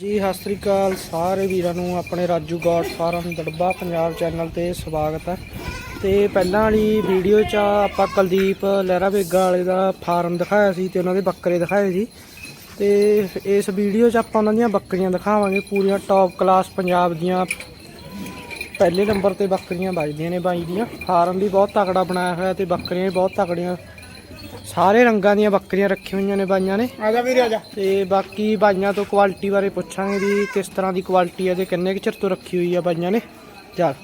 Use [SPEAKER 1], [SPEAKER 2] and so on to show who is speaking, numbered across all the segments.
[SPEAKER 1] ਜੀ, ਸਤਿ ਸ੍ਰੀ ਅਕਾਲ ਸਾਰੇ ਵੀਰਾਂ ਨੂੰ, ਆਪਣੇ ਰਾਜੂ ਗੌਡ ਫਾਰਮ ਦੜਬਾ ਪੰਜਾਬ ਚੈਨਲ ਤੇ ਸਵਾਗਤ ਹੈ। ਤੇ ਪਹਿਲਾਂ ਵਾਲੀ ਵੀਡੀਓ 'ਚ ਆਪਾਂ ਕੁਲਦੀਪ ਲਹਿਰਾ ਬੇਗਾ ਵਾਲੇ ਦਾ ਫਾਰਮ ਦਿਖਾਇਆ ਸੀ ਤੇ ਉਹਨਾਂ ਦੇ ਬੱਕਰੇ ਦਿਖਾਏ ਸੀ। ਤੇ ਇਸ ਵੀਡੀਓ 'ਚ ਆਪਾਂ ਉਹਨਾਂ ਦੀਆਂ ਬੱਕਰੀਆਂ ਦਿਖਾਵਾਂਗੇ, ਪੂਰੀਆਂ ਟੌਪ ਕਲਾਸ ਪੰਜਾਬ ਦੀਆਂ। ਪਹਿਲੇ ਨੰਬਰ ਤੇ ਬੱਕਰੀਆਂ ਵੱਜਦੀਆਂ ਨੇ ਬਾਈ ਦੀਆਂ। ਫਾਰਮ ਵੀ ਬਹੁਤ ਤਕੜਾ ਬਣਾਇਆ ਹੋਇਆ ਤੇ ਬੱਕਰੀਆਂ ਵੀ ਬਹੁਤ ਤਕੜੀਆਂ। ਸਾਰੇ ਰੰਗਾਂ ਦੀਆਂ ਬੱਕਰੀਆਂ ਰੱਖੀਆਂ ਹੋਈਆਂ ਨੇ ਬਾਈਆਂ ਨੇ।
[SPEAKER 2] ਆ ਜਾ ਵੀਰੇ ਆ ਜਾ।
[SPEAKER 1] ਤੇ ਬਾਕੀ ਬਾਈਆਂ ਤੋਂ ਕੁਆਲਿਟੀ ਬਾਰੇ ਪੁੱਛਾਂਗੇ ਵੀ ਕਿਸ ਤਰ੍ਹਾਂ ਦੀ ਕੁਆਲਿਟੀ ਹੈ ਤੇ ਕਿੰਨੇ ਕੁ ਚਿਰ ਤੋਂ ਰੱਖੀ ਹੋਈ ਆ ਬਾਈਆਂ ਨੇ। ਚੱਲ।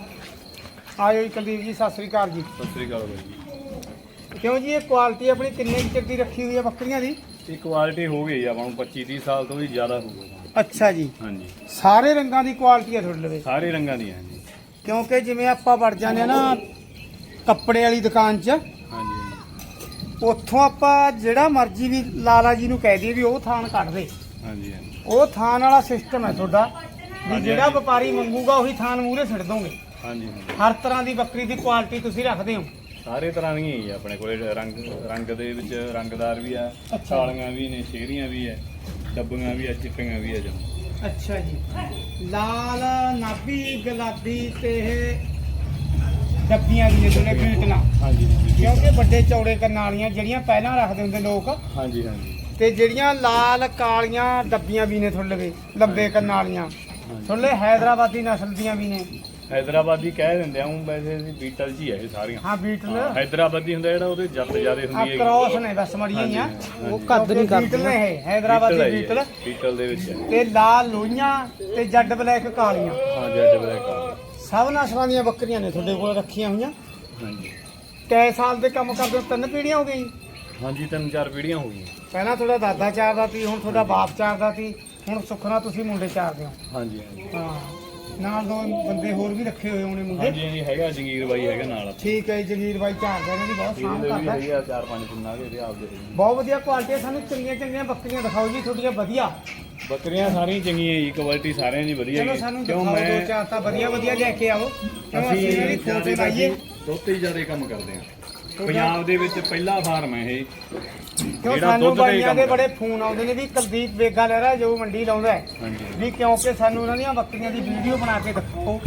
[SPEAKER 2] ਆ ਜਾਓ ਜੀ ਕੁਲਦੀਪ ਜੀ ਸਤਿ ਸ੍ਰੀ ਅਕਾਲ ਜੀ।
[SPEAKER 3] ਸਤਿ ਸ੍ਰੀ ਅਕਾਲ ਬਾਈ
[SPEAKER 2] ਕਿਉਂ ਜੀ ਇਹ ਕੁਆਲਿਟੀ ਆਪਣੀ ਕਿੰਨੇ ਕੁ ਚਿਰ ਦੀ ਰੱਖੀ ਹੋਈ ਹੈ ਬੱਕਰੀਆਂ ਦੀ?
[SPEAKER 3] ਇਹ ਕੁਆਲਿਟੀ ਹੋ ਗਈ ਆਪਾਂ ਨੂੰ 25 30 ਸਾਲ ਤੋਂ ਵੀ ਜ਼ਿਆਦਾ ਹੋ ਗਈ
[SPEAKER 2] ਅੱਛਾ ਜੀ।
[SPEAKER 3] ਹਾਂਜੀ।
[SPEAKER 2] ਸਾਰੇ ਰੰਗਾਂ ਦੀ ਕੁਆਲਿਟੀ ਹੈ ਤੁਹਾਡੇ ਲਵੇ।
[SPEAKER 3] ਸਾਰੇ ਰੰਗਾਂ ਦੀਆਂ ਹਾਂਜੀ
[SPEAKER 2] ਕਿਉਂਕਿ ਜਿਵੇਂ ਆਪਾਂ ਵੜ ਜਾਂਦੇ ਆ ਨਾ ਕੱਪੜੇ ਵਾਲੀ ਦੁਕਾਨ 'ਚ ਉੱਥੋਂ ਆਪਾਂ ਜਿਹੜਾ ਮਰਜ਼ੀ ਵੀ ਲਾਲਾ ਜੀ ਨੂੰ ਕਹਿ ਦਈਏ ਵੀ ਉਹ ਥਾਨ ਕੱਢ ਦੇ।
[SPEAKER 3] ਹਾਂਜੀ ਹਾਂਜੀ।
[SPEAKER 2] ਉਹ ਥਾਨ ਵਾਲਾ ਸਿਸਟਮ ਹੈ ਤੁਹਾਡਾ। ਵੀ
[SPEAKER 3] ਹਾਂਜੀ,
[SPEAKER 2] ਜਿਹੜਾ
[SPEAKER 3] ਹਾਂਜੀ।
[SPEAKER 2] ਵਪਾਰੀ ਮੰਗੂਗਾ ਉਹੀ ਥਾਨ ਮੂਹਰੇ ਛੱਡ ਦੋਗੇ।
[SPEAKER 3] ਹਾਂਜੀ ਹਾਂਜੀ।
[SPEAKER 2] ਹਰ ਤਰ੍ਹਾਂ ਦੀ ਬੱਕਰੀ ਦੀ ਕੁਆਲਿਟੀ ਤੁਸੀਂ ਰੱਖਦੇ ਹੋ।
[SPEAKER 3] ਸਾਰੇ ਤਰ੍ਹਾਂ ਦੀਆਂ ਹੀ ਆ ਆਪਣੇ ਕੋਲੇ। ਰੰਗ ਰੰਗ ਦੇ ਵਿੱਚ ਰੰਗਦਾਰ ਵੀ ਆ
[SPEAKER 2] ਅੱਛਾ।
[SPEAKER 3] ਕਾਲੀਆਂ ਵੀ ਨੇ ਸ਼ੇਰੀਆਂ ਵੀ ਆ ਡੱਬੀਆਂ ਵੀ ਆ ਚਿੱਟੀਆਂ ਵੀ ਆ ਜਮ।
[SPEAKER 2] ਅੱਛਾ ਜੀ। ਲਾਲ ਨਾਭੀ ਗੁਲਾਬੀ ਤੇ ਇਹ ਡੱਬੀਆਂ ਵੀ ਨੇ ਦੋਨੇ ਬੀਟਲਾਂ
[SPEAKER 3] ਹਾਂਜੀ
[SPEAKER 2] ਕਿਉਂਕਿ ਵੱਡੇ ਚੌੜੇ ਕੰਨ ਵਾਲੀਆਂ ਜਿਹੜੀਆਂ ਪਹਿਲਾਂ ਰੱਖਦੇ ਹੁੰਦੇ ਲੋਕ
[SPEAKER 3] ਹਾਂਜੀ ਹਾਂਜੀ।
[SPEAKER 2] ਤੇ ਜਿਹੜੀਆਂ ਲਾਲ ਕਾਲੀਆਂ ਡੱਬੀਆਂ ਵੀ ਨੇ ਤੁਹਾਡੇ ਲਵੇ ਲੰਬੇ ਵਾਲੀਆਂ ਤੁਹਾਡੇ ਹੈਦਰਾਬਾਦੀ ਨਸਲ ਦੀਆਂ ਵੀ ਨੇ।
[SPEAKER 3] ਹੈਦਰਾਬਾਦੀ ਕਹਿ ਦਿੰਦੇ ਆ ਉਹ ਵੈਸੇ ਵੀ ਬੀਟਲ ਜੀ ਇਹ ਸਾਰੀਆਂ।
[SPEAKER 2] ਹਾਂ ਬੀਟਲ
[SPEAKER 3] ਹਾਂ, ਹੈਦਰਾਬਾਦੀ ਹੁੰਦਾ ਜਿਹੜਾ ਉਹਦੇ ਜੱਤ ਜ਼ਿਆਦੇ ਹੁੰਦੀ ਹੈ
[SPEAKER 2] ਕ੍ਰੋਸ ਨੇ ਬਸ ਮੜੀਆਂ ਹੀ ਆ
[SPEAKER 1] ਉਹ ਕੱਦ ਨਹੀਂ
[SPEAKER 2] ਬੀਟਲ
[SPEAKER 1] ਕਰਦੇ।
[SPEAKER 2] ਨੇ ਇਹ ਹੈਦਰਾਬਾਦੀ ਬੀਟਲ
[SPEAKER 3] ਬੀਟਲ ਦੇ ਵਿੱਚ। ਹੈ।
[SPEAKER 2] ਤੇ ਲਾਲ ਲੋਈਆਂ ਤੇ ਜੱਡ ਬਲੈਕ ਕਾਲੀਆਂ।
[SPEAKER 3] ਹਾਂ ਜੱਟ ਬਲੈਕ
[SPEAKER 2] ਸਭ ਨਸਲਾਂ ਦੀਆਂ ਬੱਕਰੀਆਂ ਨੇ ਤੁਹਾਡੇ ਕੋਲ ਰੱਖੀਆਂ ਹੋਈਆਂ।
[SPEAKER 3] ਹਾਂਜੀ।
[SPEAKER 2] ਕੈ ਸਾਲ ਦੇ ਕੰਮ ਕਰਦੇ ਹੋ ਤਿੰਨ ਪੀੜ੍ਹੀਆਂ ਹੋ ਗਈਆਂ। ਜੀ?
[SPEAKER 3] ਹਾਂਜੀ ਤਿੰਨ ਚਾਰ ਪੀੜ੍ਹੀਆਂ ਹੋ ਗਈਆਂ।
[SPEAKER 2] ਪਹਿਲਾਂ ਤੁਹਾਡਾ ਦਾਦਾ ਚਾਰਦਾ ਸੀ ਹੁਣ ਤੁਹਾਡਾ ਬਾਪ ਚਾਰਦਾ ਸੀ ਹੁਣ ਸੁਖਣਾ ਤੁਸੀਂ ਮੁੰਡੇ ਚਾਰਦੇ ਹੋ।
[SPEAKER 3] ਹਾਂਜੀ ਹਾਂਜੀ।
[SPEAKER 2] ਹਾਂ। ਨਾਲ ਦੋ ਬੰਦੇ ਹੋਰ ਵੀ ਰੱਖੇ ਹੋਏ ਹੋਣੇ ਮੁੰਡੇ।
[SPEAKER 3] ਹਾਂਜੀ ਹਾਂਜੀ ਹੈਗਾ ਜੰਗੀਰ ਬਾਈ ਹੈਗਾ ਨਾਲ।
[SPEAKER 2] ਠੀਕ ਹੈ ਜੀ, ਜਗੀਰ ਬਾਈ ਚਾਰਦਾ ਇਹਨਾਂ ਦੀ ਬਹੁਤ ਸਾਂਭ
[SPEAKER 3] ਇਹਦੇ ਵੀ
[SPEAKER 2] ਕਰਦਾ
[SPEAKER 3] ਹੈਗੇ ਆ ਚਾਰ ਪੰਜ ਪਿੰਨਾਂ ਦੇ ਇਹਦੇ ਆਪਦੇ ਹੈਗੇ।
[SPEAKER 2] ਬਹੁਤ ਵਧੀਆ ਕੁਆਲਿਟੀ ਸਾਨੂੰ ਚੰਗੀਆਂ ਚੰਗੀਆਂ ਬੱਕਰੀਆਂ ਦਿਖਾਓ ਜੀ ਤੁਹਾਡੀਆਂ ਵਧੀਆ।
[SPEAKER 3] ਬੱਕਰੀਆਂ ਸਾਰੀਆਂ ਚੰਗੀਆਂ ਜੀ ਕੁਆਲਿਟੀ ਸਾਰਿਆਂ ਦੀ ਵਧੀਆ
[SPEAKER 2] ਚਲੋ
[SPEAKER 3] ਹੈਗੀ।
[SPEAKER 2] ਸਾਨੂੰ
[SPEAKER 3] ਕਿਉਂ
[SPEAKER 2] ਦਿਖਾਓ
[SPEAKER 3] ਮੈਂ
[SPEAKER 2] ਦੋ ਚਾਰ ਤਾਂ ਵਧੀਆ ਵਧੀਆ ਲੈ ਕੇ ਆਓ। ਕਿਉਂ ਅਸੀਂ ਇਹਨਾਂ ਦੀ ਫੋਟੋ ਲਾਈਏ।
[SPEAKER 3] ਦੁੱਧ ਹੀ ਜ਼ਿਆਦਾ ਕੰਮ ਕਰਦੇ ਆ। ਪੰਜਾਬ ਦੇ ਵਿੱਚ ਪਹਿਲਾ ਫਾਰਮ ਹੈ ਇਹ।
[SPEAKER 2] ਕਿਉਂ
[SPEAKER 3] ਜਿਹੜਾ
[SPEAKER 2] ਸਾਨੂੰ
[SPEAKER 3] ਦੁੱਧ ਦਾ ਹੀ
[SPEAKER 2] ਬਾਈਆਂ ਦੇ
[SPEAKER 3] ਕੰਮ
[SPEAKER 2] ਬੜੇ ਫੋਨ ਆਉਂਦੇ ਨੇ ਵੀ ਕੁਲਦੀਪ ਵੇਗਾ ਲੈ ਰਿਹਾ ਜੋ ਮੰਡੀ ਲਾਉਂਦਾ ਹੈ।
[SPEAKER 3] ਹਾਂਜੀ।
[SPEAKER 2] ਵੀ ਕਿਉਂਕਿ ਸਾਨੂੰ ਉਹਨਾਂ ਦੀਆਂ ਬੱਕਰੀਆਂ ਦੀ ਵੀਡੀਓ ਬਣਾ ਕੇ ਦਿਖਾਓ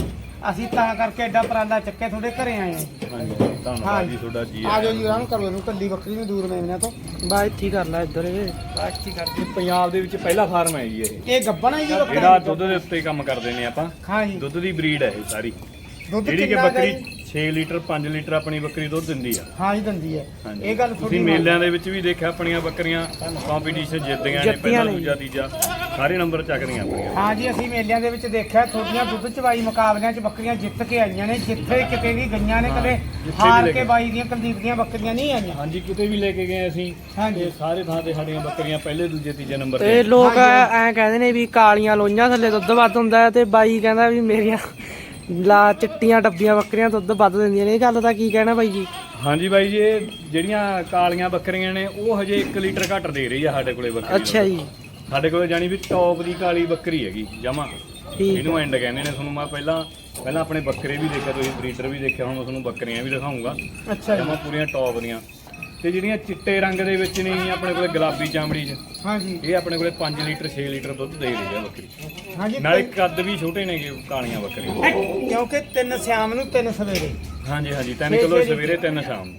[SPEAKER 2] ਅਸੀਂ ਤਾਂ ਕਰਕੇ ਐਡਾ ਪਰਾਲਾ ਚੱਕੇ ਤੁਹਾਡੇ ਘਰੇ ਆਏ ਹਾਂ।
[SPEAKER 3] ਹਾਂਜੀ ਧੰਨਵਾਦ ਜੀ ਤੁਹਾਡਾ ਜੀ
[SPEAKER 2] ਆ ਜਾਓ ਜੀ ਆਰਾਮ ਕਰੋ ਇਹਨੂੰ ਕੱਲੀ ਬੱਕਰੀ ਨੂੰ ਦੂਰ ਮੇਵਨਿਆਂ ਤੋਂ।
[SPEAKER 1] ਬਾ ਇੱਥੇ ਹੀ ਕਰ ਲੈ ਇੱਧਰ ਇਹ।
[SPEAKER 2] ਬਾਕੀ
[SPEAKER 3] ਇਹ ਪੰਜਾਬ ਦੇ ਵਿੱਚ ਪਹਿਲਾ ਫਾਰਮ ਹੈ ਜੀ ਇਹ।
[SPEAKER 2] ਇਹ ਗੱਬਣਾ ਜੀ ਬੱਕਰੀ।
[SPEAKER 3] ਇਹਦਾ ਦੁੱਧ ਦੇ ਉੱਤੇ ਕੰਮ ਕਰਦੇ ਨੇ ਆਪਾਂ।
[SPEAKER 2] ਹਾਂ ਜੀ।
[SPEAKER 3] ਦੁੱਧ ਦੀ ਬਰੀਡ ਹੈ ਇਹ ਸਾਰੀ।
[SPEAKER 2] ਦੁੱਧ
[SPEAKER 3] ਜਿਹੜੀ ਕਿ
[SPEAKER 2] ਕਿੰਨਾ
[SPEAKER 3] ਬੱਕਰੀ
[SPEAKER 2] ਜੀ?
[SPEAKER 3] 6 ਲੀਟਰ 5 ਲੀਟਰ ਆਪਣੀ ਬੱਕਰੀ ਦੁੱਧ ਦਿੰਦੀ ਆ
[SPEAKER 2] ਹਾਂ ਜੀ ਦਿੰਦੀ ਹੈ
[SPEAKER 3] ਹਾਂਜੀ।
[SPEAKER 2] ਇਹ ਗੱਲ
[SPEAKER 3] ਤੁਸੀਂ ਮੇਲਿਆਂ ਦੇ ਵਿੱਚ ਵੀ ਦੇਖਿਆ ਆਪਣੀਆਂ ਬੱਕਰੀਆਂ ਕੰਪੀਟੀਸ਼ਨ ਜਿੱਤਦੀਆਂ ਨੇ
[SPEAKER 1] ਜਿੱਤੀਆਂ
[SPEAKER 3] ਪਹਿਲਾ
[SPEAKER 1] ਨੇ।
[SPEAKER 3] ਦੂਜਾ ਤੀਜਾ ਸਾਰੇ ਨੰਬਰ ਚੱਕਦੀਆਂ ਆਪਣੀਆਂ
[SPEAKER 2] ਹਾਂ ਜੀ ਅਸੀਂ ਮੇਲਿਆਂ ਦੇ ਵਿੱਚ ਦੇਖਿਆ ਤੁਹਾਡੀਆਂ ਦੁੱਧ ਚਵਾਈ ਮੁਕਾਬਲਿਆਂ 'ਚ ਬੱਕਰੀਆਂ ਜਿੱਤ ਕੇ ਆਈਆਂ ਨੇ ਜਿੱਥੇ ਕਿਤੇ ਵੀ ਗਈਆਂ ਨੇ ਕਦੇ
[SPEAKER 3] ਜਿੱਥੇ ਵੀ
[SPEAKER 2] ਹਾਰ
[SPEAKER 3] ਲੈ
[SPEAKER 2] ਕੇ
[SPEAKER 3] ਕੇ।
[SPEAKER 2] ਬਾਈ ਦੀਆਂ ਕੁਲਦੀਪ ਦੀਆਂ ਬੱਕਰੀਆਂ ਨਹੀਂ ਆਈਆਂ
[SPEAKER 3] ਹਾਂਜੀ ਕਿਤੇ ਵੀ ਲੈ ਕੇ ਗਏ ਅਸੀਂ
[SPEAKER 2] ਹਾਂਜੀ।
[SPEAKER 3] ਤੇ ਸਾਰੇ ਥਾਂ ਤੇ ਸਾਡੀਆਂ ਬੱਕਰੀਆਂ ਪਹਿਲੇ ਦੂਜੇ ਤੀਜੇ ਨੰਬਰ
[SPEAKER 1] ਤੇ ਲੋਕ। ਐਂ ਕਹਿੰਦੇ ਨੇ ਵੀ ਕਾਲੀਆਂ ਲੋਈਆਂ ਥੱਲੇ ਦੁੱਧ ਵੱਧ ਹੁੰਦਾ ਹੈ ਤੇ ਬਾਈ ਕਹਿੰਦਾ ਵੀ ਮੇਰੀਆਂ ਲਾ ਚਿੱਟੀਆਂ ਡੱਬੀਆਂ ਬੱਕਰੀਆਂ ਦੁੱਧ ਵੱਧ ਦਿੰਦੀਆਂ ਨੇ। ਇਹ ਗੱਲ ਦਾ ਕੀ ਕਹਿਣਾ ਬਾਈ ਜੀ?
[SPEAKER 3] ਹਾਂਜੀ ਬਾਈ ਜੀ ਇਹ ਜਿਹੜੀਆਂ ਕਾਲੀਆਂ ਬੱਕਰੀਆਂ ਨੇ ਉਹ ਹਜੇ 1 ਲੀਟਰ ਘੱਟ ਦੇ ਰਹੀ ਆ ਸਾਡੇ ਕੋਲੇ ਬੱਕਰੀ
[SPEAKER 1] ਅੱਛਾ ਜੀ।
[SPEAKER 3] ਸਾਡੇ ਕੋਲੇ ਜਾਨੀ ਵੀ ਟੌਪ ਦੀ ਕਾਲੀ ਬੱਕਰੀ ਹੈਗੀ ਜਮਾ। ਇਹਨੂੰ ਐਂਡ ਕਹਿੰਦੇ ਨੇ ਤੁਹਾਨੂੰ ਮੈਂ ਪਹਿਲਾਂ ਪਹਿਲਾਂ ਆਪਣੇ ਬੱਕਰੇ ਵੀ ਦੇਖਿਆ ਤੁਸੀਂ ਬਰੀਡਰ ਵੀ ਦੇਖਿਆ ਹੁਣ ਮੈਂ ਤੁਹਾਨੂੰ ਬੱਕਰੀਆਂ ਵੀ ਦਿਖਾਉਂਗਾ।
[SPEAKER 2] ਅੱਛਾ
[SPEAKER 3] ਜਮਾ ਪੂਰੀਆਂ ਟੌਪ ਦੀਆਂ। ਤੇ ਜਿਹੜੀਆਂ ਚਿੱਟੇ ਰੰਗ ਦੇ ਵਿੱਚ ਨੇ ਆਪਣੇ ਕੋਲੇ ਗੁਲਾਬੀ ਚਾਮੜੀ 'ਚ।
[SPEAKER 2] ਹਾਂ ਜੀ
[SPEAKER 3] ਇਹ ਆਪਣੇ ਕੋਲੇ 5 ਲੀਟਰ 6 ਲੀਟਰ ਦੁੱਧ ਦੇ ਰਹੀ ਆ ਬੱਕਰੀ।
[SPEAKER 2] ਹਾਂ ਜੀ
[SPEAKER 3] ਨਾਲੇ ਕੱਦ ਵੀ ਛੋਟੇ ਨੇਗੇ ਕਾਲੀਆਂ ਬੱਕਰੀਆਂ।
[SPEAKER 2] ਕਿਉਂਕਿ ਤਿੰਨ ਸ਼ਾਮ ਨੂੰ ਤਿੰਨ ਸਵੇਰੇ।
[SPEAKER 3] ਹਾਂਜੀ ਹਾਂਜੀ 3
[SPEAKER 2] ਛੇ-
[SPEAKER 3] ਕਿਲੋ। ਸਵੇਰੇ 3 ਸ਼ਾਮ। ਨੂੰ।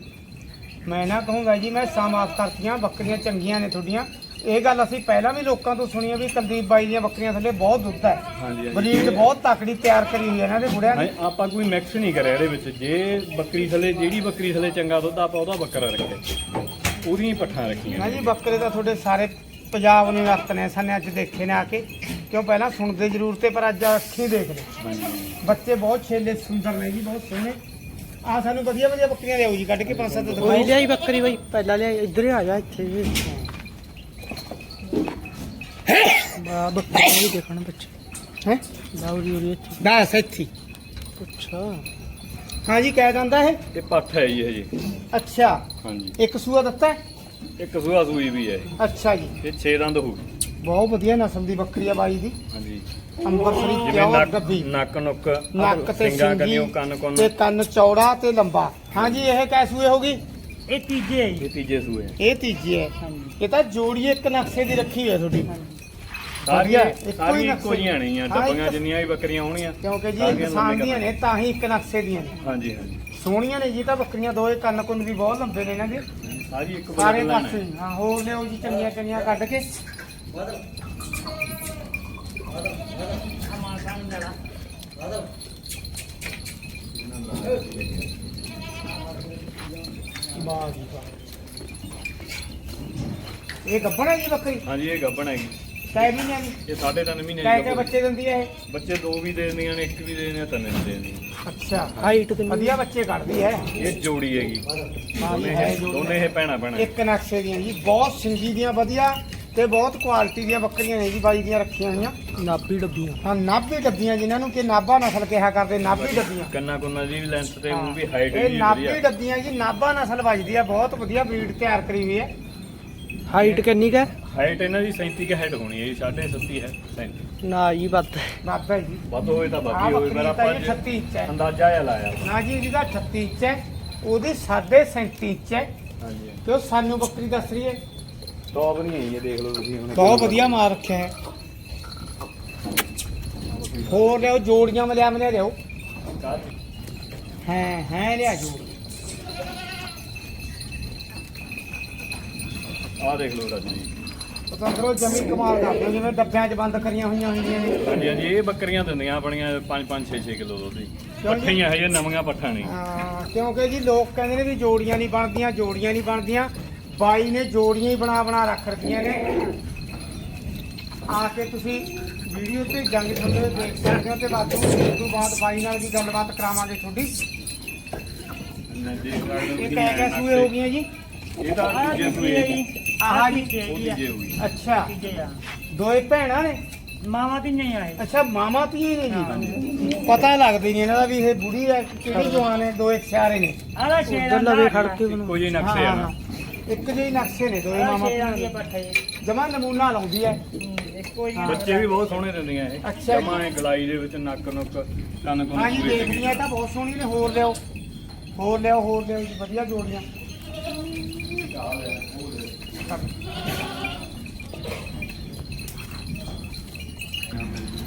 [SPEAKER 2] ਮੈਂ ਨਾ ਕਹੂੰਗਾ ਜੀ ਮੈਂ ਸਾਮਾਪ ਕਰਤੀਆਂ ਬੱਕਰੀਆਂ ਚੰਗੀਆਂ ਨੇ ਤੁਹਾਡੀਆਂ। ਇਹ ਗੱਲ ਅਸੀਂ ਪਹਿਲਾਂ ਵੀ ਲੋਕਾਂ ਤੋਂ ਸੁਣੀ ਹੈ ਵੀ ਕੁਲਦੀਪ ਬਾਈ ਦੀਆਂ ਬੱਕਰੀਆਂ ਥੱਲੇ ਬਹੁਤ ਦੁੱਧ ਹੈ।
[SPEAKER 3] ਹਾਂਜੀ ਹਾਂਜੀ।
[SPEAKER 2] ਬਰੀਡ ਬਹੁਤ ਤਕੜੀ ਤਿਆਰ ਕਰੀ ਹੋਈ ਹੈ ਇਹਨਾਂ ਦੇ ਬੁੜਿਆਂ ਨੇ।
[SPEAKER 3] ਆਪਾਂ ਕੋਈ ਮਿਕਸ ਨਹੀਂ ਕਰਿਆ ਇਹਦੇ ਵਿੱਚ। ਜੇ ਬੱਕਰੀ ਥਲੇ ਜਿਹੜੀ ਬੱਕਰੀ ਥਲੇ ਚੰਗਾ ਦੁੱਧ ਆਪਾਂ ਉਹਦਾ ਬੱਕਰਾ ਰੱਖਿਆ। ਉਹਦੀਆਂ ਹੀ ਪੱਠਾਂ ਰੱਖੀਆਂ
[SPEAKER 2] ਨਾ। ਜੀ ਬੱਕਰੇ ਤਾਂ ਤੁਹਾਡੇ ਸਾਰੇ ਪੰਜਾਬ ਨੂੰ ਰੱਤ ਨੇ ਸਾਨੇ ਅੱਜ ਦੇਖੇ ਨੇ ਆ ਕੇ। ਕਿਉਂ ਪਹਿਲਾਂ ਸੁਣਦੇ ਜ਼ਰੂਰ ਤੇ ਪਰ ਅੱਜ ਅੱਖੀਂ ਦੇਖ ਲਏ
[SPEAKER 3] ਹਾਂਜੀ।
[SPEAKER 2] ਬੱਚੇ ਬਹੁਤ ਛੇਲੇ ਸੁੰਦਰ ਨੇ ਜੀ ਬਹੁਤ ਸੋਹਣੇ। ਆ ਸਾਨੂੰ ਵਧੀਆ ਵਧੀਆ ਬੱਕਰੀਆਂ ਲਿਆਓ ਜੀ ਕੱਢ ਕੇ ਪੰਜ ਸੱਤ
[SPEAKER 1] ਕੋਈ
[SPEAKER 2] ਦਿਖਾਓ।
[SPEAKER 1] ਲਿਆਈ ਬੱਕਰੀ ਬਾਈ ਪਹਿਲਾਂ ਲਿਆਈ ਇੱਧਰ ਹੀ ਆ ਜਾ ਇੱਥੇ ਜੀ ਬਾ ਬੱਕਰੀ ਵੀ ਦੇਖਣ ਬੱਚੇ।
[SPEAKER 2] ਹੈ?
[SPEAKER 1] ਲਾਉਰੀ ਉਰੀ ਇੱਥੇ।
[SPEAKER 2] ਦੱਸ ਇੱਥੇ
[SPEAKER 1] ਅੱਛਾ।
[SPEAKER 2] ਹਾਂ ਜੀ ਕਹਿ ਜਾਂਦਾ ਇਹ।
[SPEAKER 3] ਇਹ ਪੱਠ ਹੈ ਜੀ ਇਹ ਜੀ।
[SPEAKER 2] ਅੱਛਾ।
[SPEAKER 3] ਹਾਂਜੀ।
[SPEAKER 2] ਇੱਕ ਸੂਆ ਦਿੱਤਾ? ਹੈ?
[SPEAKER 3] ਇੱਕ ਸੂਆ ਸੂਈ ਵੀ ਹੈ ਇਹ।
[SPEAKER 2] ਅੱਛਾ ਜੀ।
[SPEAKER 3] ਇਹ 6 ਦੰਦ ਹੋਊ।
[SPEAKER 2] ਬਹੁਤ ਵਧੀਆ ਨਸਲ ਦੀ ਬੱਕਰੀ ਆ ਬਾਈ ਦੀ।
[SPEAKER 3] ਹਾਂਜੀ।
[SPEAKER 2] ਅੰਬਰਸਰੀ
[SPEAKER 3] ਜਿਵੇਂ
[SPEAKER 2] ਪਿਓਰ
[SPEAKER 3] ਨੱਕ
[SPEAKER 2] ਗੱਬੀ
[SPEAKER 3] ਨੱਕ ਨੁੱਕ
[SPEAKER 2] ਨੱਕ ਤੇ
[SPEAKER 3] ਸਿੰਗਾਂ
[SPEAKER 2] ਸਿੰਗੀ
[SPEAKER 3] ਕੰਨਿਓ ਕੰਨ ਕੰਨ।
[SPEAKER 2] ਤੇ ਕੰਨ ਚੌੜਾ ਤੇ ਲੰਬਾ। ਹਾਂਜੀ ਇਹ ਕੈ ਸੂਏ ਹੋਗੀ ਇਹ ਤੀਜੇ ਹੈ ਜੀ।
[SPEAKER 3] ਇਹ ਤੀਜੇ ਸੂਏ
[SPEAKER 2] ਇਹ ਤੀਜੀ ਹੈ ਇਹ ਤਾਂ ਜੋੜੀ ਇੱਕ ਨਕਸ਼ੇ ਦੀ ਰੱਖੀ ਹੋਈ ਹੈ ਤੁਹਾਡੀ।
[SPEAKER 3] ਸਾਰੀਆਂ
[SPEAKER 2] ਇੱਕੋ ਹੀ
[SPEAKER 3] ਸਾਰੀਆਂ ਇੱਕੋ
[SPEAKER 2] ਨਕਸ਼ੇ।
[SPEAKER 3] ਜਿਹੀਆਂ ਨਹੀਂ ਆ
[SPEAKER 2] ਹਾਂ,
[SPEAKER 3] ਡੱਬੀਆਂ
[SPEAKER 2] ਇੱਕ-
[SPEAKER 3] ਜਿੰਨੀਆਂ ਵੀ ਬੱਕਰੀਆਂ ਹੋਣੀਆਂ
[SPEAKER 2] ਕਿਉਂਕਿ ਜੀ
[SPEAKER 3] ਸਾਰੀਆਂ
[SPEAKER 2] ਇਨਸਾਨ ਦੀਆਂ ਨੇ ਤਾਂ ਹੀ ਇੱਕ ਨਕਸ਼ੇ ਦੀਆਂ ਨੇ।
[SPEAKER 3] ਹਾਂਜੀ ਹਾਂਜੀ।
[SPEAKER 2] ਸੋਹਣੀਆਂ ਨੇ ਜੀ ਤਾਂ ਬੱਕਰੀਆਂ ਦੋਏ ਕੰਨ ਕੁੰਨ ਵੀ ਬਹੁਤ ਲੰਬੇ ਨੇ ਇਹਨਾਂ ਦੇ।
[SPEAKER 3] ਸਾਰੀ ਇੱਕ
[SPEAKER 2] ਸਾਰੇ ਪਾਸੇ। ਹਾਂ ਹੋਰ ਲਿਓ ਜੀ ਚੰਗੀਆਂ ਚੰਗੀਆਂ ਕੱਢ ਕੇ। ਵਾਹ ਜੀ ਵਾਹ ਇਹ ਗੱਬਣ ਹੈ ਜੀ ਬੱਕਰੀ?
[SPEAKER 3] ਹਾਂਜੀ ਇਹ ਗੱਬਣ ਹੈਗੀ।
[SPEAKER 2] ਕੈ ਮਹੀਨਿਆਂ ਦੀ?
[SPEAKER 3] ਇਹ ਸਾਢੇ ਤਿੰਨ ਮਹੀਨੇ
[SPEAKER 2] ਕੈ
[SPEAKER 3] ਦੀ
[SPEAKER 2] ਕੈ
[SPEAKER 3] ਗੱਭਣ।
[SPEAKER 2] ਬੱਚੇ ਦਿੰਦੀ ਹੈ ਇਹ?
[SPEAKER 3] ਬੱਚੇ ਦੋ ਵੀ ਦੇ ਦਿੰਦੀਆਂ ਨੇ ਇੱਕ ਵੀ ਦੇ ਦਿੰਦੀਆਂ ਤਿੰਨ ਵੀ ਦੇ ਦਿੰਦੀਆਂ।
[SPEAKER 2] ਅੱਛਾ।
[SPEAKER 1] ਹਾਈਟ ਕਿੰਨੀ
[SPEAKER 2] ਵਧੀਆ ਬੱਚੇ ਕੱਢਦੀ ਹੈ।
[SPEAKER 3] ਇਹ ਜੋੜੀ ਹੈਗੀ।
[SPEAKER 2] ਹਾਂ ਜੀ,
[SPEAKER 3] ਦੋਨੇ
[SPEAKER 2] ਹੈ
[SPEAKER 3] ਇਹ
[SPEAKER 2] ਜੋੜੀ।
[SPEAKER 3] ਦੋਨੇ ਇਹ ਭੈਣਾ ਭੈਣਾ
[SPEAKER 2] ਇੱਕ ਨਕਸ਼ੇ ਦੀਆਂ ਜੀ ਬਹੁਤ ਸਿੰਗੀ ਦੀਆਂ ਵਧੀਆ। ਤੇ ਬਹੁਤ ਕੁਆਲਿਟੀ ਦੀਆਂ ਬੱਕਰੀਆਂ ਨੇ ਜੀ ਬਾਈ ਦੀਆਂ ਰੱਖੀਆਂ ਹੋਈਆਂ।
[SPEAKER 1] ਨਾਭੀ ਡੱਬੀਆਂ।
[SPEAKER 2] ਹਾਂ ਨਾਭੀ ਡੱਬੀਆਂ ਜਿਨ੍ਹਾਂ ਨੂੰ ਕਿ ਨਾਭਾ ਨਸਲ ਕਿਹਾ ਕਰਦੇ ਨਾਭੀ ਡੱਬੀਆਂ।
[SPEAKER 3] ਕੰਨਾ ਕੁੰਨਾ ਦੀ ਵੀ ਲੈਂਥ ਤੇ ਉਹ ਵੀ ਹਾਈਟ
[SPEAKER 2] ਇਹ ਨਾਭੀ
[SPEAKER 3] ਵਧੀਆ।
[SPEAKER 2] ਡੱਬੀਆਂ ਜੀ ਨਾਭਾ ਨਸਲ ਵੱਜਦੀ ਆ ਬਹੁਤ ਵਧੀਆ ਬਰੀਡ ਤਿਆਰ ਕਰੀ ਹੋਈ ਹੈ।
[SPEAKER 1] ਹਾਈਟ ਕਿੰਨੀ ਕੁ
[SPEAKER 3] ਹਾਈਟ ਇਹਨਾਂ ਦੀ 37 ਕੇ ਹਾਈਟ ਹੋਣੀ ਹੈ ਜੀ 37 ਹੈ 37
[SPEAKER 1] ਨਾ ਜੀ ਵੱਧ ਹੈ।
[SPEAKER 2] ਨਾਭਾ ਜੀ।
[SPEAKER 3] ਵੱਧ ਹੋਵੇ ਤਾਂ ਬਾਕੀ ਹੋਵੇ
[SPEAKER 2] ਤਾਂ
[SPEAKER 3] ਆਪਾਂ
[SPEAKER 2] ਜੀ 38 ਇੰਚ ਹੈ।
[SPEAKER 3] ਅੰਦਾਜ਼ਾ ਜਿਹਾ ਲਾਇਆ
[SPEAKER 2] ਨਾ ਜੀ ਇਹਦਾ 38 ਇੰਚ ਹੈ ਉਹਦੀ 37 ਇੰਚ ਹੈ।
[SPEAKER 3] ਹਾਂਜੀ।
[SPEAKER 2] ਤੇ ਉਹ ਸਾਨੂੰ ਬੱਕਰੀ ਦੱਸ ਰਹੀ ਹੈ।
[SPEAKER 3] ਟੌਪ ਨਹੀਂ ਹੈ ਇਹ ਦੇਖ ਲਓ ਤੁਸੀਂ ਹੁਣ।
[SPEAKER 2] ਬਹੁਤ ਵਧੀਆ ਮਾਰ ਰੱਖਿਆ ਹੈ। ਹੋਰ ਲਿਓ ਜੋੜੀਆਂ ਮਲਿਆ ਮਲਿਆ ਲਿਓ ਹੈ ਹੈ ਲਿਆ ਜੋੜ।
[SPEAKER 3] ਆਹ ਦੇਖ ਲਓ ਰਾਜੂ ਜੀ।
[SPEAKER 2] ਪਤੰਦਰੋ ਜਮੀ ਕਮਾਲ ਕਰਦੇ ਹੋ, ਜਿਵੇਂ ਡੱਬਿਆਂ 'ਚ ਬੰਦ ਕਰੀਆਂ ਹੋਈਆਂ ਹੁੰਦੀਆਂ ਨੇ।
[SPEAKER 3] ਹਾਂਜੀ ਹਾਂਜੀ ਇਹ ਬੱਕਰੀਆਂ ਦਿੰਦੀਆਂ ਆਪਣੀਆਂ 5 5 6 6 ਕਿਲੋ ਦੁੱਧ ਦੀ
[SPEAKER 2] ਜੀ?
[SPEAKER 3] ਪੱਠੀਆਂ ਹਜੇ ਨਵੀਆਂ ਪੱਠਾਂ ਨਹੀਂ
[SPEAKER 2] ਹਾਂ, ਕਿਉਂਕਿ ਜੀ ਲੋਕ ਕਹਿੰਦੇ ਨੇ ਵੀ ਜੋੜੀਆਂ ਨਹੀਂ ਬਣਦੀਆਂ ਜੋੜੀਆਂ ਨਹੀਂ ਬਣਦੀਆਂ। ਬਾਈ ਨੇ ਜੋੜੀਆਂ ਹੀ ਬਣਾ ਬਣਾ ਰੱਖ ਰੱਖੀਆਂ ਨੇ। ਆ ਕੇ ਤੁਸੀਂ ਵੀਡੀਓ ਤੇ ਜੰਗ ਥੱਲੇ ਦੇਖ ਸਕਦੇ ਹੋ ਤੇ ਬਾਅਦ ਵਿੱਚ ਇਸ ਤੋਂ ਬਾਅਦ ਬਾਈ ਨਾਲ ਵੀ ਗੱਲਬਾਤ ਕਰਾਵਾਂਗੇ ਤੁਹਾਡੀ। ਇਹ ਕਹਿ ਕਹਿ ਸੂਏ ਹੋ ਗਈਆਂ ਜੀ।
[SPEAKER 3] ਇਹ ਤਾਂ ਦੂਜੇ ਸੂਏ ਜੀ।
[SPEAKER 2] ਆਹ ਜੀ
[SPEAKER 3] ਤੀਜੇ ਹੋਈ।
[SPEAKER 2] ਅੱਛਾ। ਦੋਏ ਭੈਣਾਂ ਨੇ?
[SPEAKER 4] ਮਾਵਾ ਵੀ ਨਹੀਂ ਆਏ।
[SPEAKER 2] ਅੱਛਾ ਮਾਮਾ ਧੀ ਨੇ ਜੀ। ਪਤਾ ਲੱਗਦੀ ਨਹੀਂ ਇਹਨਾਂ ਦਾ ਵੀ ਇਹ ਬੁੜੀ ਹੈ ਕਿਹੜੀ ਜਵਾਨ ਹੈ ਦੋਏ ਸਿਆਰੇ ਨੇ।
[SPEAKER 4] ਆਲਾ ਸ਼ੇਰ
[SPEAKER 1] ਉਧਰ ਲਵੇ ਖੜ ਕੇ ਬਣਾ।
[SPEAKER 3] ਕੋਈ ਨਕਸ਼ੇ ਆ ਨਾ।
[SPEAKER 2] ਇੱਕ ਜਿਹੇ ਨਕਸ਼ੇ ਨੇ ਦੋਏ ਮਾਮਾ
[SPEAKER 4] ਜੀ।
[SPEAKER 2] ਜਮਾ ਨਮੂਨਾ ਲਾਉਂਦੀ ਹੈ।
[SPEAKER 4] ਇੱਕੋ ਹੀ।
[SPEAKER 3] ਬੱਚੇ ਵੀ ਬਹੁਤ ਸੋਹਣੇ ਦਿੰਦੀਆਂ ਇਹ।
[SPEAKER 2] ਅੱਛਾ ਜੀ।
[SPEAKER 3] ਜਮਾਂ ਇਹ ਗਲਾਈ ਦੇ ਵਿੱਚ ਨੱਕ ਨੁੱਕ ਕੰਨ ਕੁੰਨ
[SPEAKER 2] ਹਾਂ ਜੀ
[SPEAKER 3] ਪੂਰੇ
[SPEAKER 2] ਦੇਖਦੀਆਂ ਤਾਂ ਬਹੁਤ ਸੋਹਣੀ ਨੇ। ਹੋਰ ਲਿਓ ਹੋਰ ਲਿਓ ਹੋਰ ਲਿਓ ਜੀ, ਵਧੀਆ ਜੋੜੀਆਂ।